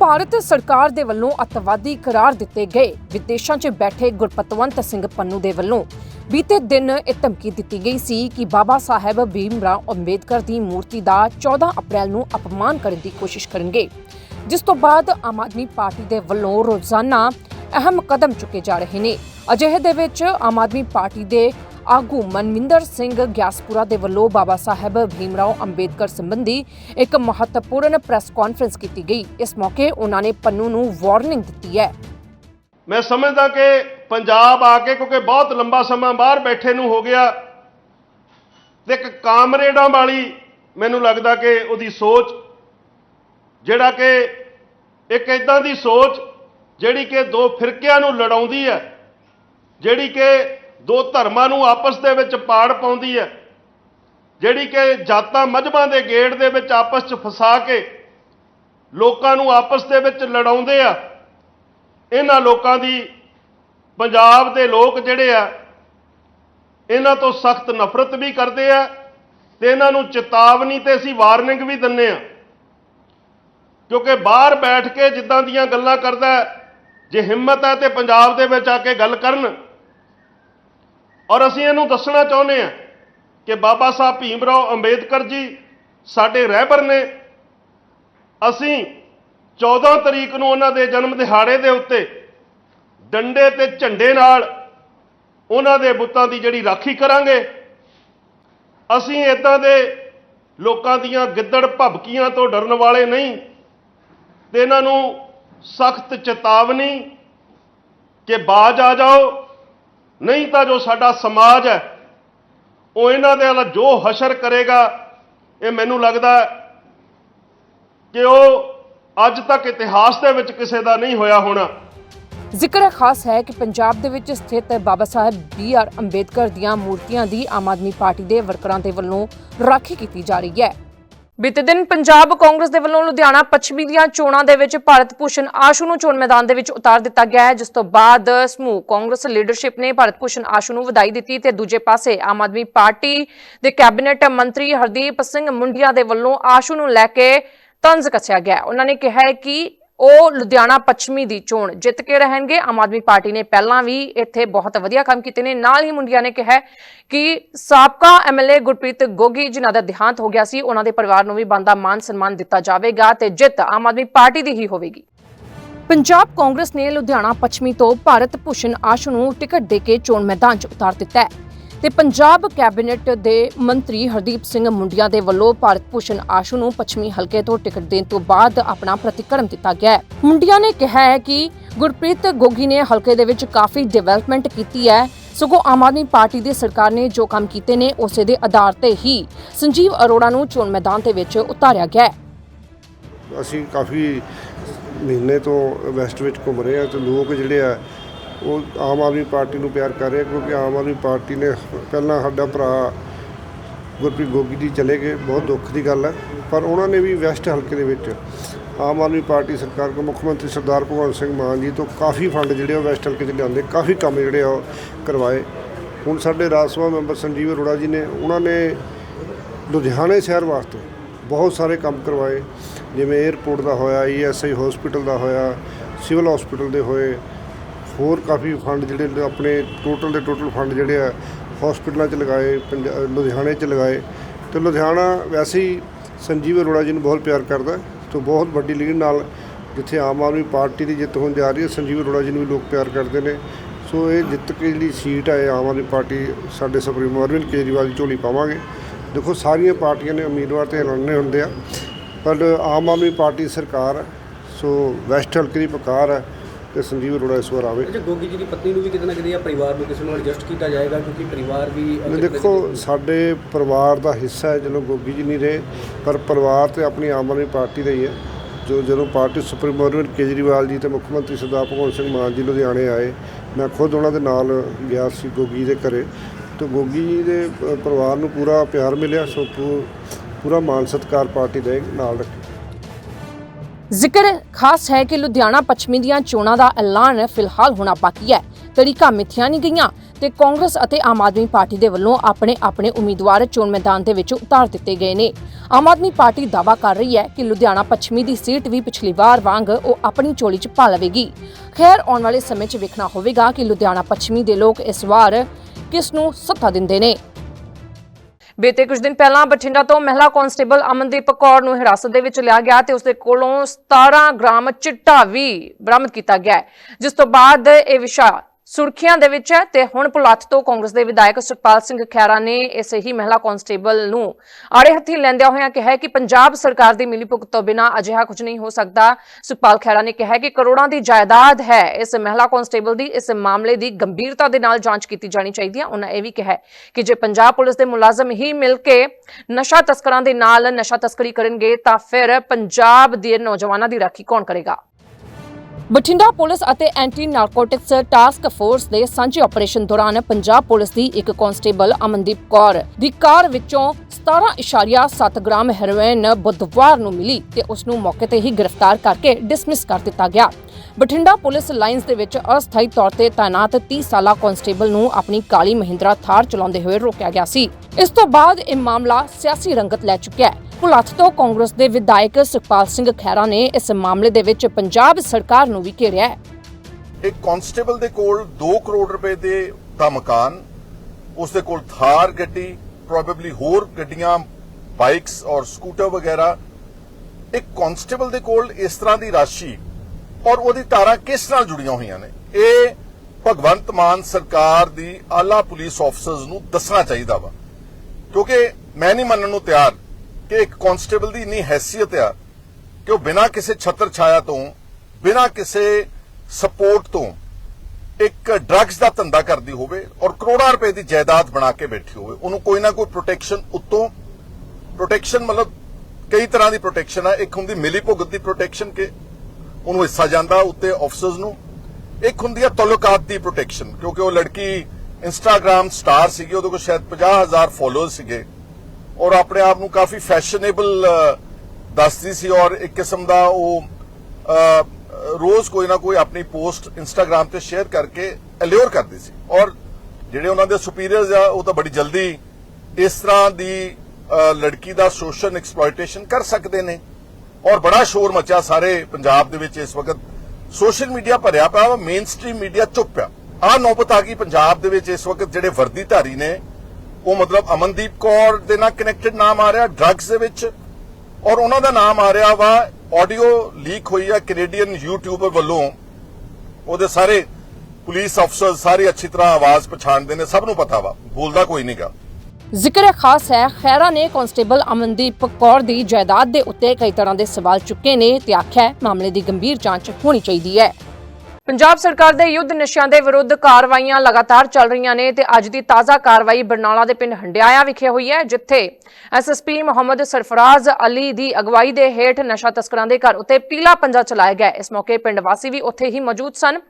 ਭਾਰਤ ਸਰਕਾਰ ਦੇ ਵੱਲੋਂ ਅਤਵਾਦੀ ਕਰਾਰ ਦਿੱਤੇ ਗਏ। ਵਿਦੇਸ਼ਾਂ 'ਚ ਬੈਠੇ ਗੁਰਪਤਵੰਤ ਸਿੰਘ ਪੰਨੂ ਦੇ ਵੱਲੋਂ ਬੀਤੇ ਦਿਨ ਇਹ ਧਮਕੀ ਦਿੱਤੀ ਗਈ ਸੀ ਕਿ ਬਾਬਾ ਸਾਹਿਬ ਭੀਮ ਰਾਓ ਅੰਬੇਦਕਰ ਦੀ ਮੂਰਤੀ ਦਾ 14 ਅਪ੍ਰੈਲ ਨੂੰ ਅਪਮਾਨ ਕਰਨ ਦੀ ਕੋਸ਼ਿਸ਼ ਕਰਨਗੇ, ਜਿਸ ਤੋਂ ਬਾਅਦ ਆਮ ਆਦਮੀ ਪਾਰਟੀ ਦੇ ਵੱਲੋਂ ਰੋਜ਼ਾਨਾ ਅਹਿਮ ਕਦਮ ਚੁੱਕੇ ਜਾ ਰਹੇ ਨੇ। ਅਜਿਹੇ ਦੇ ਵਿੱਚ ਆਮ ਆਦਮੀ ਪਾਰਟੀ ਦੇ ਆਗੂ ਮਨਵਿੰਦਰ ਸਿੰਘ ਗਿਆਸਪੁਰਾ ਦੇ ਵੱਲੋਂ ਬਾਬਾ ਸਾਹਿਬ ਭੀਮ ਰਾਓ ਅੰਬੇਦਕਰ ਸੰਬੰਧੀ ਇੱਕ ਮਹੱਤਵਪੂਰਨ ਪ੍ਰੈਸ ਕਾਨਫਰੰਸ ਕੀਤੀ ਗਈ। ਇਸ ਮੌਕੇ ਉਹਨਾਂ ਨੇ ਪੰਨੂ ਨੂੰ ਵਾਰਨਿੰਗ ਦਿੱਤੀ ਹੈ। ਮੈਂ ਸਮਝਦਾ ਕਿ ਪੰਜਾਬ ਆ ਕੇ, ਕਿਉਂਕਿ ਬਹੁਤ ਲੰਬਾ ਸਮਾਂ ਬਾਹਰ ਬੈਠੇ ਨੂੰ ਹੋ ਗਿਆ, ਤੇ ਇੱਕ ਕਾਮਰੇਡਾਂ ਵਾਲੀ ਮੈਨੂੰ ਲੱਗਦਾ ਕਿ ਉਹਦੀ ਸੋਚ, ਜਿਹੜਾ ਕਿ ਇੱਕ ਇਦਾਂ ਦੀ ਸੋਚ ਜਿਹੜੀ ਕਿ ਦੋ ਫਿਰਕਿਆਂ ਨੂੰ ਲੜਾਉਂਦੀ ਹੈ, ਜਿਹੜੀ ਕਿ ਦੋ ਧਰਮਾਂ ਨੂੰ ਆਪਸ ਦੇ ਵਿੱਚ ਪਾੜ ਪਾਉਂਦੀ ਹੈ, ਜਿਹੜੀ ਕਿ ਜਾਤਾਂ ਮਜਬਾਂ ਦੇ ਗੇੜ ਦੇ ਵਿੱਚ ਆਪਸ 'ਚ ਫਸਾ ਕੇ ਲੋਕਾਂ ਨੂੰ ਆਪਸ ਦੇ ਵਿੱਚ ਲੜਾਉਂਦੇ ਆ ਇਹਨਾਂ ਲੋਕਾਂ ਦੀ, ਪੰਜਾਬ ਦੇ ਲੋਕ ਜਿਹੜੇ ਆ, ਇਹਨਾਂ ਤੋਂ ਸਖਤ ਨਫ਼ਰਤ ਵੀ ਕਰਦੇ ਆ ਤੇ ਇਹਨਾਂ ਨੂੰ ਚੇਤਾਵਨੀ ਤੇ ਅਸੀਂ ਵਾਰਨਿੰਗ ਵੀ ਦਿੰਨੇ ਆ। ਕਿਉਂਕਿ ਬਾਹਰ ਬੈਠ ਕੇ ਜਿੱਦਾਂ ਦੀਆਂ ਗੱਲਾਂ ਕਰਦਾ ਜੇ ਹਿੰਮਤ ਹੈ ਤੇ ਪੰਜਾਬ ਦੇ ਵਿੱਚ ਆ ਕੇ ਗੱਲ ਕਰਨ। ਔਰ ਅਸੀਂ ਇਹਨੂੰ ਦੱਸਣਾ ਚਾਹੁੰਦੇ ਆ ਕਿ ਬਾਬਾ ਸਾਹਿਬ ਭੀਮ ਰਾਓ ਅੰਬੇਦਕਰ ਜੀ ਸਾਡੇ ਰਹਿਬਰ ਨੇ। ਅਸੀਂ 14 ਤਰੀਕ ਨੂੰ ਉਹਨਾਂ ਦੇ ਜਨਮ ਦਿਹਾੜੇ ਦੇ ਉੱਤੇ ਡੰਡੇ ਤੇ ਝੰਡੇ ਨਾਲ ਉਹਨਾਂ ਦੇ ਬੁੱਤਾਂ ਦੀ ਜਿਹੜੀ ਰਾਖੀ ਕਰਾਂਗੇ। ਅਸੀਂ ਇਦਾਂ ਦੇ ਲੋਕਾਂ ਦੀਆਂ ਗਿੱਦੜ ਭਬਕੀਆਂ ਤੋਂ ਡਰਨ ਵਾਲੇ ਨਹੀਂ ਤੇ ਇਹਨਾਂ ਨੂੰ ਸਖਤ ਚੇਤਾਵਨੀ ਕਿ ਬਾਜ ਆ ਜਾਓ, ਨਹੀਂ ਤਾਂ ਜੋ ਸਾਡਾ ਸਮਾਜ ਹੈ, ਉਹ ਇਹਨਾਂ ਦੇ ਨਾਲ ਜੋ ਹਸ਼ਰ ਕਰੇਗਾ, ਇਹ ਮੈਨੂੰ ਲੱਗਦਾ ਕਿ ਉਹ ਅੱਜ ਤੱਕ ਇਤਿਹਾਸ ਦੇ ਵਿੱਚ ਕਿਸੇ ਦਾ ਨਹੀਂ ਹੋਇਆ ਹੋਣਾ। ਜ਼ਿਕਰ ਖਾਸ ਹੈ ਕਿ ਪੰਜਾਬ ਦੇ ਵਿੱਚ ਸਥਿਤ ਬਾਬਾ ਸਾਹਿਬ ਬੀ ਆਰ ਅੰਬੇਦਕਰ ਦੀਆਂ ਮੂਰਤੀਆਂ ਦੀ ਆਮ ਆਦਮੀ ਪਾਰਟੀ ਦੇ ਵਰਕਰਾਂ ਦੇ ਵੱਲੋਂ ਰਾਖੀ ਕੀਤੀ ਜਾ ਰਹੀ ਹੈ। ਬੀਤੇ ਦਿਨ ਪੰਜਾਬ ਕਾਂਗਰਸ ਦੇ ਵੱਲੋਂ ਲੁਧਿਆਣਾ ਪੱਛਮੀ ਦੀਆਂ ਚੋਣਾਂ ਦੇ ਵਿੱਚ ਭਾਰਤ ਭੂਸ਼ਣ ਆਸ਼ੂ ਨੂੰ ਚੋਣ ਮੈਦਾਨ ਦੇ ਵਿੱਚ ਉਤਾਰ ਦਿੱਤਾ ਗਿਆ ਹੈ, ਜਿਸ ਤੋਂ ਬਾਅਦ ਸਮੂਹ ਕਾਂਗਰਸ ਲੀਡਰਸ਼ਿਪ ਨੇ ਭਾਰਤ ਭੂਸ਼ਣ ਆਸ਼ੂ ਨੂੰ ਵਧਾਈ ਦਿੱਤੀ ਤੇ ਦੂਜੇ ਪਾਸੇ ਆਮ ਆਦਮੀ ਪਾਰਟੀ ਦੇ ਕੈਬਨਿਟ ਮੰਤਰੀ ਹਰਦੀਪ ਸਿੰਘ ਮੁੰਡੀਆਂ ਦੇ ਵੱਲੋਂ ਆਸ਼ੂ ਨੂੰ ਲੈ ਕੇ ਤੰਜ਼ ਕੱਸਿਆ ਗਿਆ ਉਹਨਾਂ ਨੇ ਕਿਹਾ ਹੈ ਕਿ ਉਹ ਲੁਧਿਆਣਾ ਪੱਛਮੀ ਦੀ ਚੋਣ ਜਿੱਤ ਕੇ ਰਹਿਣਗੇ। ਆਮ ਆਦਮੀ ਪਾਰਟੀ ਨੇ ਪਹਿਲਾਂ ਵੀ ਇੱਥੇ ਬਹੁਤ ਵਧੀਆ ਕੰਮ ਕੀਤੇ ਨੇ। ਨਾਲ ਹੀ ਮੁੰਡਿਆਂ ਨੇ ਕਿਹਾ ਕਿ ਸਾਬਕਾ ਐਮਐਲਏ ਗੁਰਪ੍ਰੀਤ ਗੋਗੀ, ਜਿਨ੍ਹਾਂ ਦਾ ਦੇਹਾਂਤ ਹੋ ਗਿਆ ਸੀ, ਉਹਨਾਂ ਦੇ ਪਰਿਵਾਰ ਨੂੰ ਵੀ ਬੰਦਾ ਮਾਨ ਸਨਮਾਨ ਦਿੱਤਾ ਜਾਵੇਗਾ ਤੇ ਜਿੱਤ ਆਮ ਆਦਮੀ ਪਾਰਟੀ ਦੀ ਹੀ ਹੋਵੇਗੀ। ਪੰਜਾਬ ਕਾਂਗਰਸ ਨੇ ਲੁਧਿਆਣਾ ਪੱਛਮੀ ਤੋਂ ਭਾਰਤ ਭੂਸ਼ਣ ਆਸ਼ੂ ਨੂੰ ਟਿਕਟ ਦੇ ਕੇ ਚੋਣ ਮੈਦਾਨ 'ਚ ਉਤਾਰ ਦਿੱਤਾ ਹੈ। ਤੇ ਪੰਜਾਬ ਕੈਬਨਿਟ ਦੇ ਮੰਤਰੀ ਹਰਦੀਪ ਸਿੰਘ ਮੁੰਡਿਆਂ ਦੇ ਵੱਲੋਂ ਭਾਰਤ ਭੂਸ਼ਣ ਆਸ਼ੂ ਨੂੰ ਪੱਛਮੀ ਹਲਕੇ ਤੋਂ ਟਿਕਟ ਦੇਣ ਤੋਂ ਬਾਅਦ ਆਪਣਾ ਪ੍ਰਤੀਕਰਮ ਦਿੱਤਾ ਗਿਆ ਹੈ। ਮੁੰਡਿਆਂ ਨੇ ਕਿਹਾ ਹੈ ਕਿ ਗੁਰਪ੍ਰੀਤ ਗੋਗੀ ਨੇ ਹਲਕੇ ਦੇ ਵਿੱਚ ਕਾਫੀ ਡਿਵੈਲਪਮੈਂਟ ਕੀਤੀ ਹੈ। ਸਗੋਂ ਆਮ ਆਦਮੀ ਪਾਰਟੀ ਦੀ ਸਰਕਾਰ ਨੇ ਜੋ ਕੰਮ ਕੀਤੇ ਨੇ, ਉਸੇ ਦੇ ਆਧਾਰ ਤੇ ਹੀ ਸੰਜੀਵ ਅਰੋੜਾ ਨੂੰ ਚੋਣ ਮੈਦਾਨ ਦੇ ਵਿੱਚ ਉਤਾਰਿਆ ਗਿਆ ਹੈ। ਅਸੀਂ ਕਾਫੀ ਮਹੀਨੇ ਤੋਂ ਵੈਸਟ ਵਿੱਚ ਘੁੰਮ ਰਹੇ ਹਾਂ ਤੇ ਲੋਕ ਜਿਹੜੇ ਆ ਉਹ ਆਮ ਆਦਮੀ ਪਾਰਟੀ ਨੂੰ ਪਿਆਰ ਕਰ ਰਿਹਾ ਕਿਉਂਕਿ ਆਮ ਆਦਮੀ ਪਾਰਟੀ ਨੇ ਪਹਿਲਾਂ ਸਾਡਾ ਭਰਾ ਗੁਰਪ੍ਰੀਤ ਗੋਗੀ ਜੀ ਚਲੇ ਗਏ, ਬਹੁਤ ਦੁੱਖ ਦੀ ਗੱਲ ਹੈ। ਪਰ ਉਹਨਾਂ ਨੇ ਵੀ ਵੈਸਟ ਹਲਕੇ ਦੇ ਵਿੱਚ ਆਮ ਆਦਮੀ ਪਾਰਟੀ ਸਰਕਾਰ ਕੋ ਮੁੱਖ ਮੰਤਰੀ ਸਰਦਾਰ ਭਗਵੰਤ ਸਿੰਘ ਮਾਨ ਜੀ ਤੋਂ ਕਾਫੀ ਫੰਡ ਜਿਹੜੇ ਆ ਉਹ ਵੈਸਟ ਹਲਕੇ 'ਚ ਲਿਆਂਦੇ, ਕਾਫੀ ਕੰਮ ਜਿਹੜੇ ਆ ਉਹ ਕਰਵਾਏ। ਹੁਣ ਸਾਡੇ ਰਾਜ ਸਭਾ ਮੈਂਬਰ ਸੰਜੀਵ ਅਰੋੜਾ ਜੀ ਨੇ, ਉਹਨਾਂ ਨੇ ਲੁਧਿਆਣੇ ਸ਼ਹਿਰ ਵਾਸਤੇ ਬਹੁਤ ਸਾਰੇ ਕੰਮ ਕਰਵਾਏ, ਜਿਵੇਂ 에ਅਰਪੋਰਟ ਦਾ ਹੋਇਆ ਈਐਸਆਈ ਹਸਪੀਟਲ ਦਾ ਹੋਇਆ, ਸਿਵਲ ਹਸਪੀਟਲ ਦੇ ਹੋਏ ਹੋਰ ਕਾਫੀ ਫੰਡ ਜਿਹੜੇ ਆਪਣੇ ਟੋਟਲ ਦੇ ਟੋਟਲ ਫੰਡ ਜਿਹੜੇ ਆ ਹਸਪੀਟਲਾਂ 'ਚ ਲਗਾਏ ਪੰਜਾ- ਲੁਧਿਆਣੇ 'ਚ ਲਗਾਏ। ਤੇ ਲੁਧਿਆਣਾ ਵੈਸੇ ਹੀ ਸੰਜੀਵ ਅਰੋੜਾ ਜੀ ਨੂੰ ਬਹੁਤ ਪਿਆਰ ਕਰਦਾ ਹੈ। ਬਹੁਤ ਵੱਡੀ ਲੀਡ ਨਾਲ ਜਿੱਥੇ ਆਮ ਆਦਮੀ ਪਾਰਟੀ ਦੀ ਜਿੱਤ ਹੋਣ ਜਾ ਰਹੀ ਹੈ ਸੰਜੀਵ ਅਰੋੜਾ ਜੀ ਨੂੰ ਵੀ ਲੋਕ ਪਿਆਰ ਕਰਦੇ ਨੇ। ਸੋ ਇਹ ਜਿੱਤ ਕੇ ਜਿਹੜੀ ਸੀਟ ਹੈ ਆਮ ਆਦਮੀ ਪਾਰਟੀ ਸਾਡੇ ਸੁਪਰੀਮੋ ਅਰਵਿੰਦ ਕੇਜਰੀਵਾਲ ਦੀ ਝੋਲੀ ਪਾਵਾਂਗੇ। ਦੇਖੋ ਸਾਰੀਆਂ ਪਾਰਟੀਆਂ ਨੇ ਉਮੀਦਵਾਰ ਤੇ ਐਲਾਨੇ ਹੁੰਦੇ ਆ ਪਰ ਆਮ ਆਦਮੀ ਪਾਰਟੀ ਸਰਕਾਰ ਹੈ, ਸੋ ਵੈਸਟ ਹਲਕੇ ਦੀ ਪਕਾਰ ਹੈ ਤੇ ਸੰਜੀਵ ਅਰੋੜਾ ਇਸ ਵਾਰ ਆਵੇ। ਅੱਛਾ ਗੋਗੀ ਜੀ ਦੀ ਪਤਨੀ ਨੂੰ ਵੀ ਕਿਤੇ ਨਾ ਕਿਤੇ ਜਾਂ ਪਰਿਵਾਰ ਨੂੰ ਕਿਸੇ ਨਾਲ ਐਡਜਸਟ ਕੀਤਾ ਜਾਏਗਾ ਕਿਉਂਕਿ ਪਰਿਵਾਰ ਵੀ ਨਹੀਂ ਦੇਖੋ ਸਾਡੇ ਪਰਿਵਾਰ ਦਾ ਹਿੱਸਾ ਹੈ ਚਲੋ ਗੋਗੀ ਜੀ ਨਹੀਂ ਰਹੇ ਪਰ ਪਰਿਵਾਰ ਤੇ ਆਪਣੀ ਆਮ ਆਦਮੀ ਪਾਰਟੀ ਦਾ ਹੀ ਹੈ। ਜੋ ਜਦੋਂ ਪਾਰਟੀ ਸੁਪਰੀਮੋ ਅਰਵਿੰਦ ਕੇਜਰੀਵਾਲ ਜੀ ਤੇ ਮੁੱਖ ਮੰਤਰੀ ਸਰਦਾਰ ਭਗਵੰਤ ਸਿੰਘ ਮਾਨ ਜੀ ਲੁਧਿਆਣੇ ਆਏ ਮੈਂ ਖੁਦ ਉਹਨਾਂ ਦੇ ਨਾਲ ਗਿਆ ਸੀ ਗੋਗੀ ਦੇ ਘਰੇ। ਤੇ ਗੋਗੀ ਜੀ ਦੇ ਪਰਿਵਾਰ ਨੂੰ ਪੂਰਾ ਪਿਆਰ ਮਿਲਿਆ ਸੋ ਪੂਰਾ ਮਾਨ ਸਤਿਕਾਰ ਪਾਰਟੀ ਦੇ ਨਾਲ ਰੱਖੀ ਜ਼ਿਕਰ ਖਾਸ ਹੈ ਕਿ ਲੁਧਿਆਣਾ ਪੱਛਮੀ ਦੀਆਂ ਚੋਣਾਂ ਦਾ ਐਲਾਨ ਫਿਲਹਾਲ ਹੋਣਾ ਬਾਕੀ ਹੈ। ਤਰੀਕਾ ਮਿੱਥਿਆ ਨਹੀਂ ਗਈਆਂ ਤੇ ਕਾਂਗਰਸ ਅਤੇ ਆਮ ਆਦਮੀ ਪਾਰਟੀ ਦੇ ਵੱਲੋਂ ਆਪਣੇ ਆਪਣੇ ਉਮੀਦਵਾਰ ਚੋਣ ਮੈਦਾਨ ਦੇ ਵਿੱਚ ਉਤਾਰ ਦਿੱਤੇ ਗਏ ਨੇ। ਆਮ ਆਦਮੀ ਪਾਰਟੀ ਦਾਅਵਾ ਕਰ ਰਹੀ ਹੈ ਕਿ ਲੁਧਿਆਣਾ ਪੱਛਮੀ ਦੀ ਸੀਟ ਵੀ ਪਿਛਲੀ ਵਾਰ ਵਾਂਗ ਉਹ ਆਪਣੀ ਝੋਲੀ 'ਚ ਪਾ ਲਵੇਗੀ। ਖੈਰ, ਆਉਣ ਵਾਲੇ ਸਮੇਂ 'ਚ ਵੇਖਣਾ ਹੋਵੇਗਾ ਕਿ ਲੁਧਿਆਣਾ ਪੱਛਮੀ ਦੇ ਲੋਕ ਇਸ ਵਾਰ ਕਿਸ ਨੂੰ ਸੱਤਾ ਦਿੰਦੇ ਨੇ। ਬੀਤੇ ਕੁਝ ਦਿਨ ਪਹਿਲਾਂ ਬਠਿੰਡਾ ਤੋਂ ਮਹਿਲਾ ਕਾਂਸਟੇਬਲ ਅਮਨਦੀਪ ਕੌਰ ਨੂੰ ਹਿਰਾਸਤ ਦੇ ਵਿੱਚ ਲਿਆ ਗਿਆ ਤੇ ਉਸਦੇ ਕੋਲੋਂ 17 ਗ੍ਰਾਮ ਚਿੱਟਾ ਵੀ ਬਰਾਮਦ ਕੀਤਾ ਗਿਆ ਹੈ, ਜਿਸ ਤੋਂ ਬਾਅਦ ਇਹ ਵਿਸ਼ਾ ਸੁਰਖੀਆਂ ਦੇ ਵਿੱਚ ਹੈ ਤੇ ਹੁਣ ਪੁਲਾਥ ਤੋਂ ਕਾਂਗਰਸ ਦੇ ਵਿਧਾਇਕ ਸੁਖਪਾਲ ਸਿੰਘ ਖਹਿਰਾ ਨੇ ਇਸ ਹੀ ਮਹਿਲਾ ਕਾਂਸਟੇਬਲ ਨੂੰ ਆੜੇ ਹੱਥੀ ਲੈਂਦਿਆਂ ਹੋਇਆਂ ਕਿਹਾ ਕਿ ਪੰਜਾਬ ਸਰਕਾਰ ਦੀ ਮਿਲੀਭੁਗਤ ਤੋਂ ਬਿਨਾਂ ਅਜਿਹਾ ਕੁਝ ਨਹੀਂ ਹੋ ਸਕਦਾ। ਸੁਖਪਾਲ ਖਹਿਰਾ ਨੇ ਕਿਹਾ ਕਿ ਕਰੋੜਾਂ ਦੀ ਜਾਇਦਾਦ ਹੈ। ਇਸ ਮਹਿਲਾ ਕਾਂਸਟੇਬਲ ਦੀ ਇਸ ਮਾਮਲੇ ਦੀ ਗੰਭੀਰਤਾ ਦੇ ਨਾਲ ਜਾਂਚ ਕੀਤੀ ਜਾਣੀ ਚਾਹੀਦੀ ਹੈ। ਉਹਨਾਂ ਇਹ ਵੀ ਕਿਹਾ ਕਿ ਜੇ ਪੰਜਾਬ ਪੁਲਿਸ ਦੇ ਮੁਲਾਜ਼ਮ ਹੀ ਮਿਲ ਕੇ ਨਸ਼ਾ ਤਸਕਰਾਂ ਦੇ ਨਾਲ ਨਸ਼ਾ ਤਸਕਰੀ ਕਰਨਗੇ ਤਾਂ ਫਿਰ ਪੰਜਾਬ ਦੇ ਨੌਜਵਾਨਾਂ ਦੀ ਰਾਖੀ ਕੌਣ ਕਰੇਗਾ? ਬਠਿੰਡਾ ਪੁਲਿਸ ਅਤੇ ਐਂਟੀ ਨਾਰਕੋਟਿਕਸ ਟਾਸਕ ਫੋਰਸ ਦੇ ਸਾਂਝੇ ਆਪਰੇਸ਼ਨ ਦੌਰਾਨ ਪੰਜਾਬ ਪੁਲਿਸ ਦੀ ਇੱਕ ਕਾਂਸਟੇਬਲ ਅਮਨਦੀਪ ਕੌਰ ਦੀ ਕਾਰ ਵਿੱਚੋਂ 17.7 ਗ੍ਰਾਮ ਹੈਰੋਇਨ ਬੁੱਧਵਾਰ ਨੂੰ ਮਿਲੀ ਤੇ ਉਸ ਨੂੰ ਮੌਕੇ ਤੇ ਹੀ ਗ੍ਰਿਫਤਾਰ ਕਰਕੇ ਡਿਸਮਿਸ ਕਰ ਦਿੱਤਾ ਗਿਆ। ਬਠਿੰਡਾ ਪੁਲਿਸ ਲਾਈਨਸ ਦੇ ਵਿੱਚ ਅਸਥਾਈ ਤੌਰ ਤੇ ਤਾਇਨਾਤ 30 ਸਾਲਾ ਕਾਂਸਟੇਬਲ ਨੂੰ ਆਪਣੀ ਕਾਲੀ ਮਹਿੰਦਰਾ ਥਾਰ ਚਲਾਉਂਦੇ ਹੋਏ ਰੋਕਿਆ ਗਿਆ ਸੀ। ਇਸ ਤੋਂ ਬਾਅਦ ਇਹ ਮਾਮਲਾ ਸਿਆਸੀ ਰੰਗਤ ਲੈ ਚੁੱਕਿਆ ਹੈ। ਭੁਲੱਥ ਤੋਂ ਕਾਂਗਰਸ ਦੇ ਵਿਧਾਇਕ ਸੁਖਪਾਲ ਸਿੰਘ ਖਹਿਰਾ ਨੇ ਇਸ ਮਾਮਲੇ ਦੇ ਵਿੱਚ ਪੰਜਾਬ ਸਰਕਾਰ ਨੂੰ ਵੀ ਘੇਰਿਆ ਹੈ। ਇੱਕ ਕਾਂਸਟੇਬਲ ਦੇ ਕੋਲ 2 ਕਰੋੜ ਰੁਪਏ ਦੇ ਦਾ ਮਕਾਨ, ਉਸ ਦੇ ਕੋਲ ਥਾਰ ਗੱਡੀ ਪ੍ਰੋਬੇਬਲੀ ਹੋਰ ਗੱਡੀਆਂ ਬਾਈਕਸ ਔਰ ਸਕੂਟਰ ਵਗੈਰਾ। ਇੱਕ ਕਾਂਸਟੇਬਲ ਦੇ ਕੋਲ ਇਸ ਤਰ੍ਹਾਂ ਦੀ ਰਾਸ਼ੀ ਔਰ ਉਹਦੀ ਤਾਰਾਂ ਕਿਸ ਨਾਲ ਜੁੜੀਆਂ ਹੋਈਆਂ ਨੇ? ਇਹ ਭਗਵੰਤ ਮਾਨ ਸਰਕਾਰ ਦੀ ਆਲਾ ਪੁਲਿਸ ਆਫਸਰਸ ਨੂੰ ਦੱਸਣਾ ਚਾਹੀਦਾ ਵਾ। ਕਿਉਂਕਿ ਮੈਂ ਨਹੀਂ ਮੰਨਣ ਨੂੰ ਤਿਆਰ ਕਿ ਇੱਕ ਕਾਂਸਟੇਬਲ ਦੀ ਇੰਨੀ ਹੈਸੀਅਤ ਆ ਕਿ ਉਹ ਬਿਨਾਂ ਕਿਸੇ ਛੱਤਰ ਛਾਇਆ ਤੋਂ, ਬਿਨਾਂ ਕਿਸੇ ਸਪੋਰਟ ਤੋਂ ਇੱਕ ਡਰੱਗਸ ਦਾ ਧੰਦਾ ਕਰਦੀ ਹੋਵੇ ਔਰ ਕਰੋੜਾਂ ਰੁਪਏ ਦੀ ਜਾਇਦਾਦ ਬਣਾ ਕੇ ਬੈਠੀ ਹੋਵੇ। ਉਹਨੂੰ ਕੋਈ ਨਾ ਕੋਈ ਪ੍ਰੋਟੈਕਸ਼ਨ ਉੱਤੋਂ ਪ੍ਰੋਟੈਕਸ਼ਨ ਮਤਲਬ ਕਈ ਤਰ੍ਹਾਂ ਦੀ ਪ੍ਰੋਟੈਕਸ਼ਨ ਆ। ਇੱਕ ਹੁੰਦੀ ਮਿਲੀ ਭੁਗਤ ਦੀ ਪ੍ਰੋਟੈਕਸ਼ਨ ਕਿ ਉਹਨੂੰ ਹਿੱਸਾ ਜਾਂਦਾ ਉੱਤੇ ਆਫਸਰਸ ਨੂੰ। ਇੱਕ ਹੁੰਦੀ ਆ ਤਾਲੁਕਾਤ ਦੀ ਪ੍ਰੋਟੈਕਸ਼ਨ ਕਿਉਂਕਿ ਉਹ ਲੜਕੀ ਇੰਸਟਾਗ੍ਰam ਸਟਾਰ ਸੀਗੀ, ਉਹਦੇ ਕੋਲ ਸ਼ਾਇਦ 50000 ਫਾਲੋਅਰ ਸੀਗੇ। ਔਰ ਆਪਣੇ ਆਪ ਨੂੰ ਕਾਫੀ ਫੈਸ਼ਨੇਬਲ ਦੱਸਦੀ ਸੀ ਔਰ ਇੱਕ ਕਿਸਮ ਦਾ ਉਹ ਰੋਜ਼ ਕੋਈ ਨਾ ਕੋਈ ਆਪਣੀ ਪੋਸਟ ਇੰਸਟਾਗ੍ਰam ਤੇ ਸ਼ੇਅਰ ਕਰਕੇ ਅਲਿਓਰ ਕਰਦੀ ਸੀ। ਔਰ ਜਿਹੜੇ ਉਹਨਾਂ ਦੇ ਸੁਪੀਰੀਅਰਸ ਆ, ਉਹ ਤਾਂ ਬੜੀ ਜਲਦੀ ਇਸ ਤਰ੍ਹਾਂ ਦੀ ਲੜਕੀ ਦਾ ਸੋਸ਼ਲ ਐਕਸਪਲੋਇਟੇਸ਼ਨ ਕਰ ਸਕਦੇ ਨੇ। ਔਰ ਬੜਾ ਸ਼ੋਰ ਮਚਿਆ ਸਾਰੇ ਪੰਜਾਬ ਦੇ ਵਿੱਚ ਇਸ ਵਕਤ। ਸੋਸ਼ਲ ਮੀਡੀਆ ਭਰਿਆ ਪਿਆ ਵਾ ਮੇਨ ਸਟ੍ਰੀਮ ਮੀਡੀਆ ਚੁੱਪ ਪਿਆ। ਆ ਨੌਬਤ ਆ ਗਈ ਪੰਜਾਬ ਦੇ ਵਿੱਚ ਇਸ ਵਕਤ ਜਿਹੜੇ ਵਰਦੀਧਾਰੀ ਨੇ, ਉਹ ਮਤਲਬ ਅਮਨਦੀਪ ਕੌਰ ਦੇ ਨਾਲ ਕਨੈਕਟਡ ਨਾਮ ਆ ਰਿਹਾ ਡਰੱਗਸ ਦੇ ਵਿੱਚ। ਔਰ ਉਹਨਾਂ ਦਾ ਨਾਮ ਆ ਰਿਹਾ ਵਾ ਆਡੀਓ ਲੀਕ ਹੋਈ ਆ ਕੈਨੇਡੀਅਨ ਯੂਟਿਊਬਰ ਵੱਲੋਂ। ਉਹਦੇ ਸਾਰੇ ਪੁਲਿਸ ਅਫਸਰ ਸਾਰੇ ਅੱਛੀ ਤਰ੍ਹਾਂ ਆਵਾਜ਼ ਪਛਾਣਦੇ ਨੇ, ਸਭ ਨੂੰ ਪਤਾ ਵਾ, ਬੋਲਦਾ ਕੋਈ ਨਹੀਂਗਾ ਜ਼ਿਕਰ ਖਾਸ ਹੈ ਖੈਰਾ ਨੇ ਕਾਂਸਟੇਬਲ ਅਮਨਦੀਪ ਕੌਰ ਦੀ ਜਾਇਦਾਦ ਦੇ ਉੱਤੇ ਕਈ ਤਰ੍ਹਾਂ ਦੇ ਸਵਾਲ ਚੁੱਕੇ ਨੇ ਤੇ ਆਖਿਆ ਮਾਮਲੇ ਦੀ ਗੰਭੀਰ ਜਾਂਚ ਹੋਣੀ ਚਾਹੀਦੀ ਹੈ। ਪੰਜਾਬ ਸਰਕਾਰ ਦੇ ਯੁੱਧ ਨਸ਼ਿਆਂ ਦੇ ਵਿਰੁੱਧ ਕਾਰਵਾਈਆਂ ਲਗਾਤਾਰ ਚੱਲ ਰਹੀਆਂ ਨੇ ਤੇ ਅੱਜ ਦੀ ਤਾਜ਼ਾ ਕਾਰਵਾਈ ਬਰਨਾਲਾ ਦੇ ਪਿੰਡ ਹੰਡਿਆਇਆ ਵਿਖੇ ਹੋਈ ਹੈ, ਜਿੱਥੇ ਐਸਐਸਪੀ ਮੁਹੰਮਦ ਸਰਫਰਾਜ਼ ਅਲੀ ਦੀ ਅਗਵਾਈ ਦੇ ਹੇਠ ਨਸ਼ਾ ਤਸਕਰਾਂ ਦੇ ਘਰ ਉੱਤੇ ਪੀਲਾ ਪੰਜਾ ਚਲਾਇਆ ਗਿਆ। ਇਸ ਮੌਕੇ ਪਿੰਡ ਵਾਸੀ ਵੀ ਉੱਥੇ ਹੀ ਮੌਜੂਦ ਸਨ।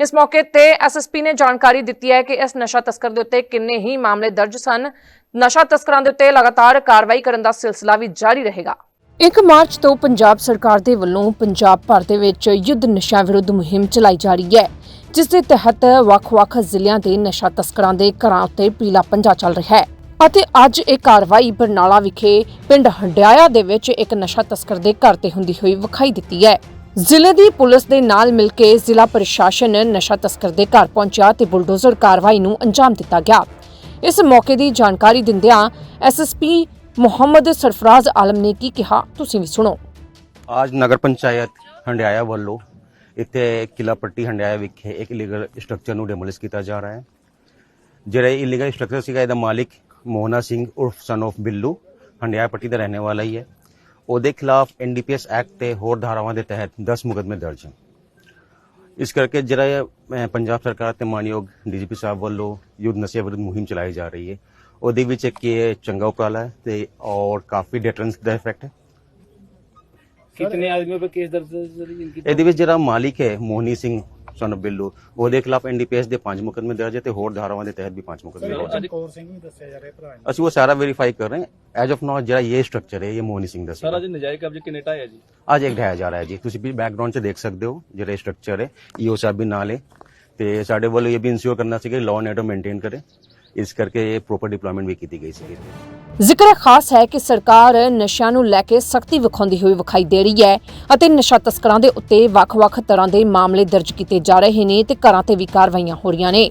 ਇਸ ਮੌਕੇ ਤੇ ਐਸਐਸਪੀ ਨੇ ਜਾਣਕਾਰੀ ਦਿੱਤੀ ਹੈ ਕਿ ਇਸ ਨਸ਼ਾ ਤਸਕਰ ਦੇ ਉੱਤੇ ਕਿੰਨੇ ਹੀ ਮਾਮਲੇ ਦਰਜ ਸਨ। ਨਸ਼ਾ ਤਸਕਰਾਂ ਦੇ ਉੱਤੇ ਲਗਾਤਾਰ ਕਾਰਵਾਈ ਕਰਨ ਦਾ ਸਿਲਸਿਲਾ ਵੀ ਜਾਰੀ ਰਹੇਗਾ। 1 ਮਾਰਚ ਤੋਂ ਪੰਜਾਬ ਸਰਕਾਰ ਦੇ ਵੱਲੋਂ ਪੰਜਾਬ ਭਰ ਦੇ ਵਿੱਚ ਯੁੱਧ ਨਸ਼ਾ ਵਿਰੁੱਧ ਮੁਹਿੰਮ ਚਲਾਈ ਜਾ ਰਹੀ ਹੈ, ਜਿਸ ਦੇ ਤਹਿਤ ਵੱਖ-ਵੱਖ ਜ਼ਿਲ੍ਹਿਆਂ ਦੇ ਨਸ਼ਾ ਤਸਕਰਾਂ ਦੇ ਘਰਾਂ ਉੱਤੇ ਪੀਲਾ ਪੰਜਾ ਚੱਲ ਰਿਹਾ ਹੈ ਅਤੇ ਅੱਜ ਇਹ ਕਾਰਵਾਈ ਬਰਨਾਲਾ ਵਿਖੇ ਪਿੰਡ ਹੰਡਿਆਇਆ ਦੇ ਵਿੱਚ ਇੱਕ ਨਸ਼ਾ ਤਸਕਰ ਦੇ ਘਰ ਤੇ ਹੁੰਦੀ ਹੋਈ ਵਿਖਾਈ ਦਿੱਤੀ ਹੈ। ਜ਼ਿਲ੍ਹੇ ਦੀ ਪੁਲਿਸ ਦੇ ਨਾਲ ਮਿਲ ਕੇ ਜ਼ਿਲ੍ਹਾ ਪ੍ਰਸ਼ਾਸਨ ਨਸ਼ਾ ਤਸਕਰ ਦੇ ਘਰ ਪਹੁੰਚਿਆ ਤੇ ਬੁਲਡੋਜ਼ਰ ਕਾਰਵਾਈ ਨੂੰ ਅੰਜਾਮ ਦਿੱਤਾ ਗਿਆ। ਇਸ ਮੌਕੇ ਦੀ ਜਾਣਕਾਰੀ ਦਿੰਦਿਆਂ ਐਸਐਸਪੀ ਮੁਹੰਮਦ ਸਰਫਰਾਜ਼ ਆਲਮ ਨੇ ਕੀ ਕਿਹਾ ਤੁਸੀਂ ਵੀ ਸੁਣੋ। ਅੱਜ ਨਗਰ ਪੰਚਾਇਤ ਹੰਡਿਆਇਆ ਵੱਲੋਂ ਇੱਥੇ ਕਿਲਾ ਪੱਟੀ ਹੰਡਿਆਇਆ ਵਿਖੇ ਇੱਕ ਇਲੀਗਲ ਸਟਰਕਚਰ ਨੂੰ ਡੈਮੋਲਿਸ਼ ਕੀਤਾ ਜਾ ਰਿਹਾ ਹੈ ਜਿਹੜਾ ਇਲੀਗਲ ਸਟਰਕਚਰ ਸੀਗਾ ਇਹਦਾ ਮਾਲਿਕ ਮੋਹਨਾ ਸਿੰਘ ਉਰਫ ਸਨ of ਬਿੱਲੂ ਹੰਡਿਆਇਆ ਪੱਟੀ ਦਾ ਰਹਿਣ ਵਾਲਾ ਹੀ ਹੈ ਉਹਦੇ ਖਿਲਾਫ ਐਨਡੀਪੀਐਸ ਐਕਟ ਤੇ ਹੋਰ ਧਾਰਾਵਾਂ ਦੇ ਤਹਿਤ 10 ਮੁਕੱਦਮੇ ਦਰਜ ਹਨ ਇਸ ਕਰਕੇ ਜਿਹੜਾ ਇਹ, ਅਹ, ਪੰਜਾਬ ਸਰਕਾਰ ਤੇ ਮਾਨਯੋਗ ਡੀਜੀਪੀ ਸਾਹਿਬ ਵੱਲੋਂ ਯੁੱਧ ਨਸ਼ੇ ਵਿਰੁੱਧ ਮੁਹਿੰਮ ਚਲਾਈ ਜਾ ਰਹੀ ਹੈ ਉਹਦੇ ਵਿੱਚ ਇੱਕ ਇਹ ਚੰਗਾ ਉਪਰਾਲਾ ਹੈ ਤੇ ਔਰ ਕਾਫੀ ਡਿਟਰੈਂਸ ਦਾ ਇਫੈਕਟ ਹੈ। ਕਿੰਨੇ ਆਦਮੀਆਂ 'ਤੇ ਕੇਸ ਦਰਜ ਜਿਹੜੀ ਇਹਦੇ ਵਿੱਚ ਜਿਹੜਾ ਮਾਲਿਕ ਹੈ ਮੋਹਨੀ ਸਿੰਘ ਸਨ ਬਿੱਲੂ ਉਹਦੇ ਖਿਲਾਫ ਐਨਡੀਪੀਐਸ ਦੇ ਪੰਜ ਮੁਕਦਮੇ ਦਰਜ ਤੇ ਹੋਰ ਧਾਰਾਵਾਂ ਦੇ ਤਹਿਤ ਵੀ ਪੰਜ ਮੁਕਦਮੇ ਦਰਜ ਹੈ। ਕੌਰ ਸਿੰਘ ਵੀ ਦੱਸਿਆ ਜਾ ਰਿਹਾ ਭਰਾ ਅਸੀਂ ਉਹ ਸਾਰਾ ਵੈਰੀਫਾਈ ਕਰ ਰਹੇ ਹਾਂ। ਐਜ ਆਫ ਨਾਓ ਜਿਹੜਾ ਇਹ ਸਟਰਕਚਰ ਹੈ ਇਹ ਮੋਹਨੀ ਸਿੰਘ ਦਾ ਸੀ। ਸਰ ਨਜਾਇਜ਼ ਕਬਜ਼ੇ ਕਿੰਨੇ ਟਾਇਆ ਜੀ? ਅੱਜ ਇੱਕ ਢਾਇਆ ਜਾ ਰਿਹਾ ਹੈ ਜੀ। ਤੁਸੀਂ ਵੀ ਬੈਕਗ੍ਰਾਉਂਡ 'ਚ ਦੇਖ ਸਕਦੇ ਹੋ ਜਿਹੜਾ ਸਟਰਕਚਰ ਹੈ। ਈਓ ਸਾਹਿਬ ਵੀ ਨਾਲ ਹੈ। ਤੇ ਸਾਡੇ ਵੱਲੋਂ ਇਹ ਵੀ ਇਨਸ਼ੋਰ ਕਰਨਾ ਸੀ ਕਿ ਲਾਅ ਐਂਡ ਮੇਨਟੇਨ ਕਰੇ। ਇਸ ਕਰਕੇ ਇਹ ਪ੍ਰੋਪਰ ਡਿਪਲੋਇਮੈਂਟ ਵੀ ਕੀਤੀ ਗਈ ਸੀ ਜ਼ਿਕਰ ਖਾਸ ਹੈ ਕਿ ਸਰਕਾਰ ਨਸ਼ਿਆਂ ਨੂੰ ਲੈ ਕੇ ਸਖਤੀ ਵਿਖਾਉਂਦੀ ਹੋਈ ਵਿਖਾਈ ਦੇ ਰਹੀ ਹੈ ਅਤੇ ਨਸ਼ਾ ਤਸਕਰਾਂ ਦੇ ਉੱਤੇ ਵੱਖ-ਵੱਖ ਤਰ੍ਹਾਂ ਦੇ ਮਾਮਲੇ ਦਰਜ ਕੀਤੇ ਜਾ ਰਹੇ ਨੇ ਤੇ ਘਰਾਂ ਤੇ ਵੀ ਕਾਰਵਾਈਆਂ ਹੋ ਰਹੀਆਂ ਨੇ।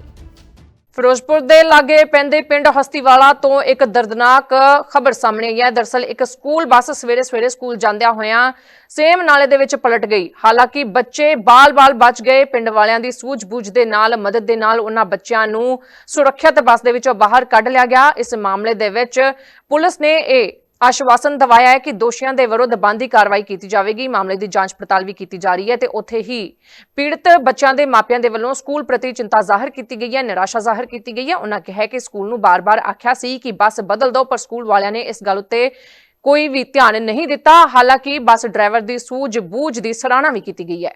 ਫਿਰੋਜ਼ਪੁਰ ਦੇ ਲਾਗੇ ਪੈਂਦੇ ਪਿੰਡ ਹਸਤੀਵਾਲਾ ਤੋਂ ਇੱਕ ਦਰਦਨਾਕ ਖਬਰ ਸਾਹਮਣੇ ਆਈ ਹੈ। ਦਰਸਲ ਇੱਕ ਸਕੂਲ ਬੱਸ ਸਵੇਰੇ ਸਵੇਰੇ ਸਕੂਲ ਜਾਂਦਿਆਂ ਹੋਇਆਂ ਸੇਮ ਨਾਲੇ ਦੇ ਵਿੱਚ ਪਲਟ ਗਈ। ਹਾਲਾਂਕਿ ਬੱਚੇ ਬਾਲ-ਬਾਲ ਬਚ ਗਏ। ਪਿੰਡ ਵਾਲਿਆਂ ਦੀ ਸੂਝ-ਬੂਝ ਦੇ ਨਾਲ, ਮਦਦ ਦੇ ਨਾਲ ਉਹਨਾਂ ਬੱਚਿਆਂ ਨੂੰ ਸੁਰੱਖਿਅਤ ਬੱਸ ਦੇ ਵਿੱਚੋਂ ਬਾਹਰ ਕੱਢ ਲਿਆ ਗਿਆ। ਇਸ ਮਾਮਲੇ ਦੇ ਵਿੱਚ ਪੁਲਿਸ ਨੇ ਇਹ ਆਸ਼ਵਾਸਨ ਦਵਾਇਆ ਹੈ ਕਿ ਦੋਸ਼ੀਆਂ ਦੇ ਵਿਰੁੱਧ ਬੰਦੀ ਕਾਰਵਾਈ ਕੀਤੀ ਜਾਵੇਗੀ। ਮਾਮਲੇ ਦੀ ਜਾਂਚ ਪੜਤਾਲ ਵੀ ਕੀਤੀ ਜਾ ਰਹੀ ਹੈ ਤੇ ਉੱਥੇ ਹੀ ਪੀੜਤ ਬੱਚਿਆਂ ਦੇ ਮਾਪਿਆਂ ਦੇ ਵੱਲੋਂ ਸਕੂਲ ਪ੍ਰਤੀ ਚਿੰਤਾ ਜ਼ਾਹਰ ਕੀਤੀ ਗਈ ਹੈ, ਨਿਰਾਸ਼ਾ ਜ਼ਾਹਰ ਕੀਤੀ ਗਈ ਹੈ। ਉਹਨਾਂ ਕਿਹਾ ਕਿ ਸਕੂਲ ਨੂੰ ਬਾਰ-ਬਾਰ ਆਖਿਆ ਸੀ ਕਿ ਬੱਸ ਬਦਲ ਦਿਓ, ਪਰ ਸਕੂਲ ਵਾਲਿਆਂ ਨੇ ਇਸ ਗੱਲ ਉੱਤੇ ਕੋਈ ਵੀ ਧਿਆਨ ਨਹੀਂ ਦਿੱਤਾ। ਹਾਲਾਂਕਿ ਬੱਸ ਡਰਾਈਵਰ ਦੀ ਸੂਝ-ਬੂਝ ਦੀ ਸਰਾਹਨਾ ਵੀ ਕੀਤੀ ਗਈ ਹੈ।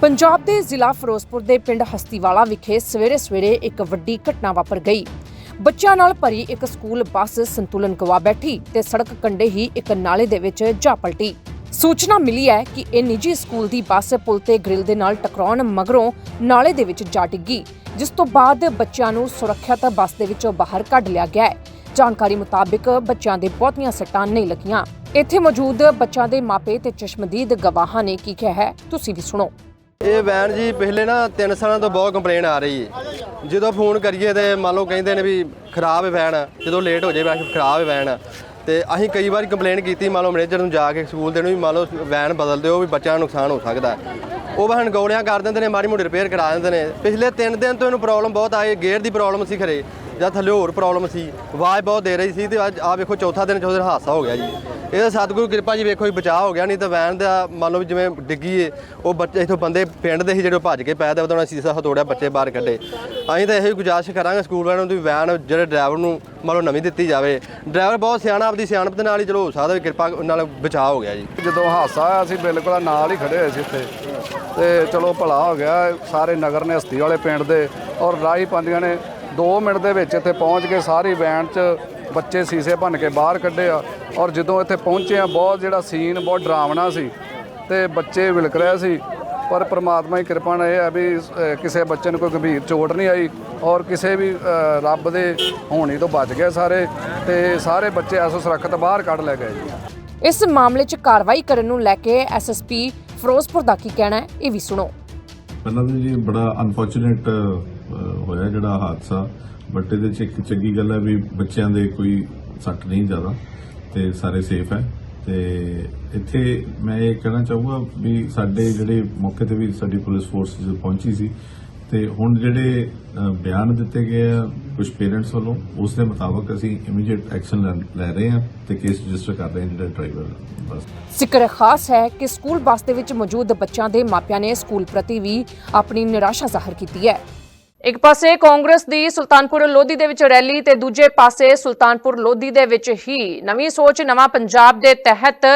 ਪੰਜਾਬ ਦੇ ਜ਼ਿਲ੍ਹਾ ਫਿਰੋਜ਼ਪੁਰ ਦੇ ਪਿੰਡ ਹਸਤੀਵਾਲਾ ਵਿਖੇ ਸਵੇਰੇ-ਸਵੇਰੇ ਇੱਕ ਵੱਡੀ ਘਟਨਾ ਵਾਪਰ ਗਈ। ਬੱਚਿਆਂ ਨਾਲ ਭਰੀ ਇੱਕ ਸਕੂਲ ਬੱਸ ਸੰਤੁਲਨ ਗਵਾ ਬੈਠੀ ਤੇ ਸੜਕ ਕੰਢੇ ਹੀ ਇੱਕ ਨਾਲੇ ਦੇ ਵਿੱਚ ਜਾ ਪਲਟੀ। ਸੂਚਨਾ ਮਿਲੀ ਹੈ ਕਿ ਇਹ ਨਿੱਜੀ ਸਕੂਲ ਦੀ ਬੱਸ ਪੁਲ ਤੇ ਗ੍ਰਿਲ ਦੇ ਨਾਲ ਟਕਰਾਉਣ ਮਗਰੋਂ ਨਾਲੇ ਦੇ ਵਿੱਚ ਜਾ ਡਿੱਗੀ, ਜਿਸ ਤੋਂ ਬਾਅਦ ਬੱਚਿਆਂ ਨੂੰ ਸੁਰੱਖਿਅਤ ਬੱਸ ਦੇ ਵਿੱਚੋਂ ਬਾਹਰ ਕੱਢ ਲਿਆ ਗਿਆ ਹੈ। ਜਾਣਕਾਰੀ ਮੁਤਾਬਿਕ ਬੱਚਿਆਂ ਦੇ ਬਹੁਤੀਆਂ ਸੱਟਾਂ ਨਹੀਂ ਲੱਗੀਆਂ। ਇੱਥੇ ਮੌਜੂਦ ਬੱਚਿਆਂ ਦੇ ਮਾਪੇ ਤੇ ਚਸ਼ਮਦੀਦ ਗਵਾਹਾਂ ਨੇ ਕੀ ਕਿਹਾ ਹੈ, ਤੁਸੀਂ ਵੀ ਸੁਣੋ। ਇਹ ਵੈਨ ਜੀ ਪਿਛਲੇ ਨਾ 3 ਸਾਲਾਂ ਤੋਂ ਬਹੁਤ ਕੰਪਲੇਨ ਆ ਰਹੀ ਹੈ। ਜਦੋਂ ਫੋਨ ਕਰੀਏ ਤੇ ਮੰਨ ਲਓ ਕਹਿੰਦੇ ਨੇ ਵੀ ਖਰਾਬ ਹੈ ਵੈਨ ਜਦੋਂ ਲੇਟ ਹੋ ਜਾਏ ਵੈਨ, ਖਰਾਬ ਹੈ ਵੈਨ ਤੇ ਅਸੀਂ ਕਈ ਵਾਰੀ ਕੰਪਲੇਂਟ ਕੀਤੀ, ਮੰਨ ਲਓ ਮੈਨੇਜਰ ਨੂੰ ਜਾ ਕੇ ਸਕੂਲ ਦੇ ਨੂੰ ਵੀ ਮੰਨ ਲਓ ਵੈਨ ਬਦਲ ਦਿਓ ਵੀ ਬੱਚਿਆਂ ਨੂੰ ਨੁਕਸਾਨ ਹੋ ਸਕਦਾ ਉਹ ਬਹਨ ਗੋਲੀਆਂ ਕਰ ਦਿੰਦੇ ਨੇ, ਮਾੜੀ ਮੋਟੀ ਰਿਪੇਅਰ ਕਰਾ ਦਿੰਦੇ ਨੇ। ਪਿਛਲੇ 3 ਦਿਨ ਤੋਂ ਇਹਨੂੰ ਪ੍ਰੋਬਲਮ ਬਹੁਤ ਆਈ ਗੇਅਰ ਦੀ ਪ੍ਰੋਬਲਮ ਸੀ ਖਰੇ, ਜਾਂ ਥੱਲੇ ਹੋਰ ਪ੍ਰੋਬਲਮ ਸੀ। ਆਵਾਜ਼ ਬਹੁਤ ਦੇ ਰਹੀ ਸੀ ਤੇ ਅੱਜ ਆ ਵੇਖੋ ਚੌਥਾ ਦਿਨ, ਚੌਥੇ ਦਿਨ ਹਾਦਸਾ ਹੋ ਗਿਆ ਜੀ। ਇਹਦਾ ਸਤਿਗੁਰੂ ਕਿਰਪਾ ਜੀ ਵੇਖੋ ਹੀ ਬਚਾਅ ਹੋ ਗਿਆ, ਨਹੀਂ ਤਾਂ ਵੈਨ ਦਾ ਮੰਨ ਲਓ ਜਿਵੇਂ ਡਿੱਗੀ ਏ ਉਹ ਬੱਚੇ, ਇਥੋਂ ਬੰਦੇ ਪਿੰਡ ਦੇ ਸੀ ਜਿਹੜੇ ਉਹ ਭੱਜ ਕੇ ਪੈਦਾ ਦੇ ਉਹਦਾ ਸੀਸਾ ਹਤੋੜਿਆ ਬੱਚੇ ਬਾਹਰ ਕੱਢੇ। ਅਸੀਂ ਤਾਂ ਇਹੋ ਹੀ ਗੁਜ਼ਾਰਿਸ਼ ਕਰਾਂਗੇ ਸਕੂਲ ਵਾਲਿਆਂ ਨੂੰ ਵੀ ਵੈਨ ਜਿਹੜੇ ਡਰਾਈਵਰ ਨੂੰ ਮੰਨ ਨਵੀਂ ਦਿੱਤੀ ਜਾਵੇ। ਡਰਾਈਵਰ ਬਹੁਤ ਸਿਆਣਾ, ਆਪਦੀ ਸਿਆਣਪ ਦੇ ਨਾਲ ਹੀ ਚਲੋ ਹੋ ਸਕਦਾ ਵੀ ਕਿਰਪਾ ਨਾਲ ਬਚਾਅ ਹੋ ਗਿਆ ਜੀ। ਜਦੋਂ ਹਾਦਸਾ ਆਇਆ ਸੀ, ਬਿਲਕੁਲ ਨਾਲ ਹੀ ਖੜੇ ਹੋਏ ਸੀ ਇੱਥੇ। ਤੇ ਚਲੋ ਭਲਾ ਹੋ ਗਿਆ, ਸਾਰੇ ਨਗਰ ਨੇ ਹਸਤੀ ਵਾਲੇ ਪਿੰਡ ਦੇ ਔਰ ਰਾਹੀ ਪਾਉਂਦੀਆਂ ਨੇ। 2 ਮਿੰਟ ਦੇ ਵਿੱਚ ਇੱਥੇ ਪਹੁੰਚ ਕੇ ਸਾਰੀ ਵੈਨ 'ਚ ਬੱਚੇ ਸੀਸੇ ਭੰਨ ਕੇ ਬਾਹਰ ਕੱਢੇ ਆ। ਔਰ ਜਦੋਂ ਇੱਥੇ ਪਹੁੰਚੇ ਆ, ਬਹੁਤ ਜਿਹੜਾ ਸੀਨ, ਬਹੁਤ ਡਰਾਵਣਾ ਸੀ। ਤੇ ਬੱਚੇ ਵਿਲਕ ਰਹੇ ਸੀ। ਪਰ ਪ੍ਰਮਾਤਮਾ ਦੀ ਕਿਰਪਾ ਨਾਲ ਇਹ ਹੈ ਵੀ ਕਿਸੇ ਬੱਚੇ ਨੂੰ ਕੋਈ ਗੰਭੀਰ ਚੋਟ ਨਹੀਂ ਆਈ ਔਰ ਕਿਸੇ ਵੀ ਰੱਬ ਦੇ ਹੋਣੀ ਤੋਂ ਬਚ ਗਏ ਸਾਰੇ ਤੇ ਸਾਰੇ ਬੱਚੇ ਐਸੋ ਸੁਰੱਖਿਅਤ ਬਾਹਰ ਕੱਢ ਲੈ ਗਏ ਜੀ। ਇਸ ਮਾਮਲੇ 'ਚ ਕਾਰਵਾਈ ਕਰਨ ਨੂੰ ਲੈ ਕੇ ਐਸਐਸਪੀ ਫਿਰੋਜ਼ਪੁਰ ਦਾ ਕੀ ਕਹਿਣਾ ਹੈ ਇਹ ਵੀ ਸੁਣੋ। ਪਹਿਲਾਂ ਤਾਂ ਜੀ ਬੜਾ ਅਨਫੋਰਚੂਨੇਟ ਹੋਇਆ ਜਿਹੜਾ ਹਾਦਸਾ ਬਟ ਇਹਦੇ ਚ ਇੱਕ ਚੰਗੀ ਗੱਲ ਹੈ ਵੀ ਬੱਚਿਆਂ ਦੇ ਕੋਈ ਸੱਟ ਨਹੀਂ ਜ਼ਿਆਦਾ ਤੇ ਸਾਰੇ ਸੇਫ ਹੈ। ਤੇ ਇੱਥੇ ਮੈਂ ਇਹ ਕਹਿਣਾ ਚਾਹੂੰਗਾ ਵੀ ਸਾਡੇ ਜਿਹੜੇ ਮੌਕੇ ਤੇ ਵੀ ਸਾਡੀ ਪੁਲਿਸ ਫੋਰਸ ਪਹੁੰਚੀ ਸੀ ਤੇ ਹੁਣ ਜਿਹੜੇ ਬਿਆਨ ਦਿੱਤੇ ਗਏ ਆ ਕੁਝ ਪੇਰੈਂਟਸ ਵੱਲੋਂ, ਉਸ ਦੇ ਮੁਤਾਬਕ ਅਸੀਂ ਇਮੀਡੀਏਟ ਐਕਸ਼ਨ ਲੈ ਰਹੇ ਹਾਂ ਤੇ ਕੇਸ ਰਜਿਸਟਰ ਕਰ ਰਹੇ ਹਾਂ ਜਿਹੜਾ ਡਰਾਈਵਰ ਬਸ। ਜ਼ਿਕਰ ਖਾਸ ਹੈ ਕਿ ਸਕੂਲ ਬੱਸ ਦੇ ਵਿੱਚ ਮੌਜੂਦ ਬੱਚਿਆਂ ਦੇ ਮਾਪਿਆਂ ਨੇ ਸਕੂਲ ਪ੍ਰਤੀ ਵੀ ਆਪਣੀ ਨਿਰਾਸ਼ਾ ਜ਼ਾਹਰ ਕੀਤੀ ਹੈ। ਇੱਕ ਪਾਸੇ ਕਾਂਗਰਸ ਦੀ ਸੁਲਤਾਨਪੁਰ ਲੋਧੀ ਦੇ ਵਿੱਚ ਰੈਲੀ ਤੇ ਦੂਜੇ ਪਾਸੇ ਸੁਲਤਾਨਪੁਰ ਲੋਧੀ ਦੇ ਵਿੱਚ ਹੀ ਨਵੀਂ ਸੋਚ, ਨਵਾਂ ਪੰਜਾਬ ਦੇ ਤਹਿਤ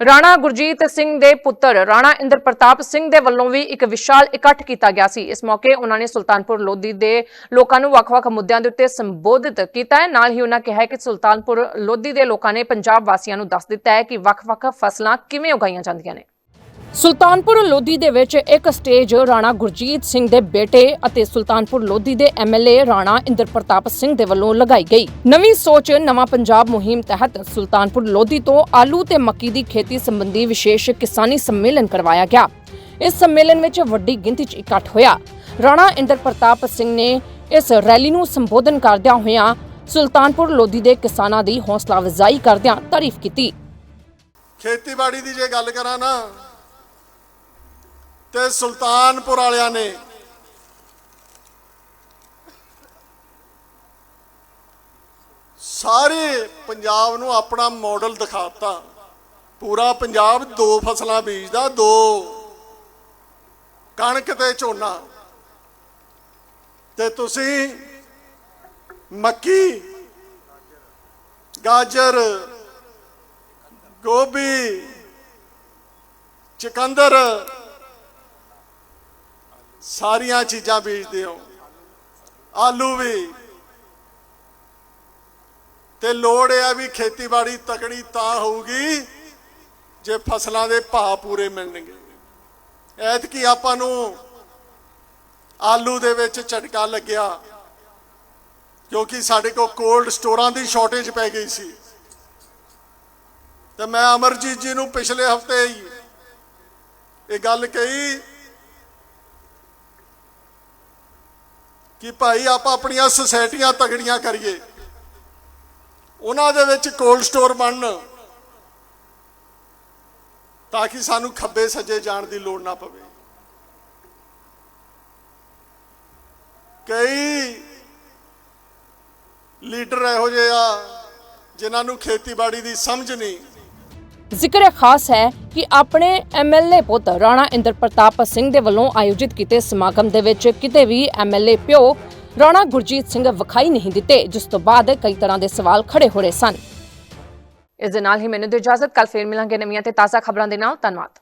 ਰਾਣਾ ਗੁਰਜੀਤ ਸਿੰਘ ਦੇ ਪੁੱਤਰ, ਰਾਣਾ ਇੰਦਰ ਪ੍ਰਤਾਪ ਸਿੰਘ ਦੇ ਵੱਲੋਂ ਵੀ ਇੱਕ ਵਿਸ਼ਾਲ ਇਕੱਠ ਕੀਤਾ ਗਿਆ ਸੀ। ਇਸ ਮੌਕੇ ਉਹਨਾਂ ਨੇ ਸੁਲਤਾਨਪੁਰ ਲੋਧੀ ਦੇ ਲੋਕਾਂ ਨੂੰ ਵੱਖ-ਵੱਖ ਮੁੱਦਿਆਂ ਦੇ ਉੱਤੇ ਸੰਬੋਧਿਤ ਕੀਤਾ ਹੈ। ਨਾਲ ਹੀ ਉਹਨਾਂ ਕਿਹਾ ਕਿ ਸੁਲਤਾਨਪੁਰ ਲੋਧੀ ਦੇ ਲੋਕਾਂ ਨੇ ਪੰਜਾਬ ਵਾਸੀਆਂ ਨੂੰ ਦੱਸ ਦਿੱਤਾ ਹੈ ਕਿ ਵੱਖ-ਵੱਖ ਫਸਲਾਂ ਕਿਵੇਂ ਉਗਾਈਆਂ ਜਾਂਦੀਆਂ ਨੇ। ਸੁਲਤਾਨਪੁਰ ਲੋਧੀ ਦੇ ਵਿੱਚ ਇੱਕ ਸਟੇਜ ਰਾਣਾ ਗੁਰਜੀਤ ਸਿੰਘ ਦੇ ਬੇਟੇ ਅਤੇ ਸੁਲਤਾਨਪੁਰ ਲੋਧੀ ਦੇ ਐਮਐਲਏ ਰਾਣਾ ਇੰਦਰ ਪ੍ਰਤਾਪ ਸਿੰਘ ਦੇ ਵੱਲੋਂ ਲਗਾਈ ਗਈ। ਨਵੀਂ ਸੋਚ, ਨਵਾਂ ਪੰਜਾਬ ਮੁਹਿੰਮ ਤਹਿਤ ਸੁਲਤਾਨਪੁਰ ਲੋਧੀ ਤੋਂ ਆਲੂ ਤੇ ਮੱਕੀ ਦੀ ਖੇਤੀ ਸੰਬੰਧੀ ਵਿਸ਼ੇਸ਼ ਕਿਸਾਨੀ ਸੰਮੇਲਨ ਕਰਵਾਇਆ ਗਿਆ। ਇਸ ਸੰਮੇਲਨ ਵਿੱਚ ਵੱਡੀ ਗਿਣਤੀ 'ਚ ਇਕੱਠ ਹੋਇਆ। ਰਾਣਾ ਇੰਦਰ ਪ੍ਰਤਾਪ ਸਿੰਘ ਨੇ ਇਸ ਰੈਲੀ ਨੂੰ ਸੰਬੋਧਨ ਕਰਦਿਆਂ ਹੋਇਆਂ ਸੁਲਤਾਨਪੁਰ ਲੋਧੀ ਦੇ ਕਿਸਾਨਾਂ ਦੀ ਹੌਸਲਾ ਅਫਜ਼ਾਈ ਕਰਦਿਆਂ ਤਾਰੀਫ ਕੀਤੀ। ਖੇਤੀਬਾੜੀ ਦੀ ਜੇ ਗੱਲ ਕਰਾਂ ਨਾ ਤੇ ਸੁਲਤਾਨਪੁਰ ਵਾਲਿਆਂ ਨੇ ਸਾਰੇ ਪੰਜਾਬ ਨੂੰ ਆਪਣਾ ਮਾਡਲ ਦਿਖਾਤਾ। ਪੂਰਾ ਪੰਜਾਬ ਦੋ ਫਸਲਾਂ ਬੀਜਦਾ, ਦੋ ਕਣਕ ਤੇ ਝੋਨਾ। ਤੇ ਤੁਸੀਂ ਮੱਕੀ, ਗਾਜਰ, ਗੋਭੀ, ਚਿਕੰਦਰ ਸਾਰੀਆਂ ਚੀਜ਼ਾਂ ਬੀਜਦੇ ਹੋ। ਆਲੂ ਵੀ। ਤੇ ਲੋੜ ਇਹ ਆ ਵੀ ਖੇਤੀਬਾੜੀ ਤਕੜੀ ਤਾਂ ਹੋਊਗੀ ਜੇ ਫਸਲਾਂ ਦੇ ਭਾਅ ਪੂਰੇ ਮਿਲਣਗੇ। ਐਤਕੀ ਆਪਾਂ ਨੂੰ ਆਲੂ ਦੇ ਵਿੱਚ ਝਟਕਾ ਲੱਗਿਆ, ਕਿਉਂਕਿ ਸਾਡੇ ਕੋਲ ਕੋਲਡ ਸਟੋਰਾਂ ਦੀ ਸ਼ਾਰਟੇਜ ਪੈ ਗਈ ਸੀ। ਤੇ ਮੈਂ ਅਮਰਜੀਤ ਜੀ ਨੂੰ ਪਿਛਲੇ ਹਫ਼ਤੇ ਹੀ ਇਹ ਗੱਲ ਕਹੀ ਕਿ ਭਾਈ ਆਪਾਂ ਆਪਣੀਆਂ ਸੁਸਾਇਟੀਆਂ ਤਗੜੀਆਂ ਕਰੀਏ। ਉਹਨਾਂ ਦੇ ਵਿੱਚ ਕੋਲਡ ਸਟੋਰ ਬਣਨ। ਤਾਂ ਕਿ ਸਾਨੂੰ ਖੱਬੇ ਸੱਜੇ ਜਾਣ ਦੀ ਲੋੜ ਨਾ ਪਵੇ। ਕਈ ਲੀਡਰ ਇਹੋ ਜਿਹੇ ਆ, ਜਿਨ੍ਹਾਂ ਨੂੰ ਖੇਤੀਬਾੜੀ ਦੀ ਸਮਝ ਨਹੀਂ। ਜ਼ਿਕਰ ਖਾਸ ਹੈ ਕਿ ਆਪਣੇ ਐਮਐਲਏ ਪੁੱਤ ਰਾਣਾ ਇੰਦਰ ਪ੍ਰਤਾਪ ਸਿੰਘ ਦੇ ਵੱਲੋਂ ਆਯੋਜਿਤ ਕੀਤੇ ਸਮਾਗਮ ਦੇ ਵਿੱਚ ਕਿਤੇ ਵੀ ਐਮਐਲਏ ਪਿਓ ਰਾਣਾ ਗੁਰਜੀਤ ਸਿੰਘ ਵਿਖਾਈ ਨਹੀਂ ਦਿੱਤੇ, ਜਿਸ ਤੋਂ ਬਾਅਦ ਕਈ ਤਰ੍ਹਾਂ ਦੇ ਸਵਾਲ ਖੜੇ ਹੋ ਰਹੇ ਸਨ। ਇਸ ਦੇ ਨਾਲ ਹੀ ਮੈਨੂੰ ਦਿਓ ਇਜਾਜ਼ਤ ਕੱਲ ਫੇਰ ਮਿਲਾਂਗੇ ਨਵੀਆਂ ਤੇ ਤਾਜ਼ਾ ਖਬਰਾਂ ਦੇ ਨਾਲ। ਧੰਨਵਾਦ।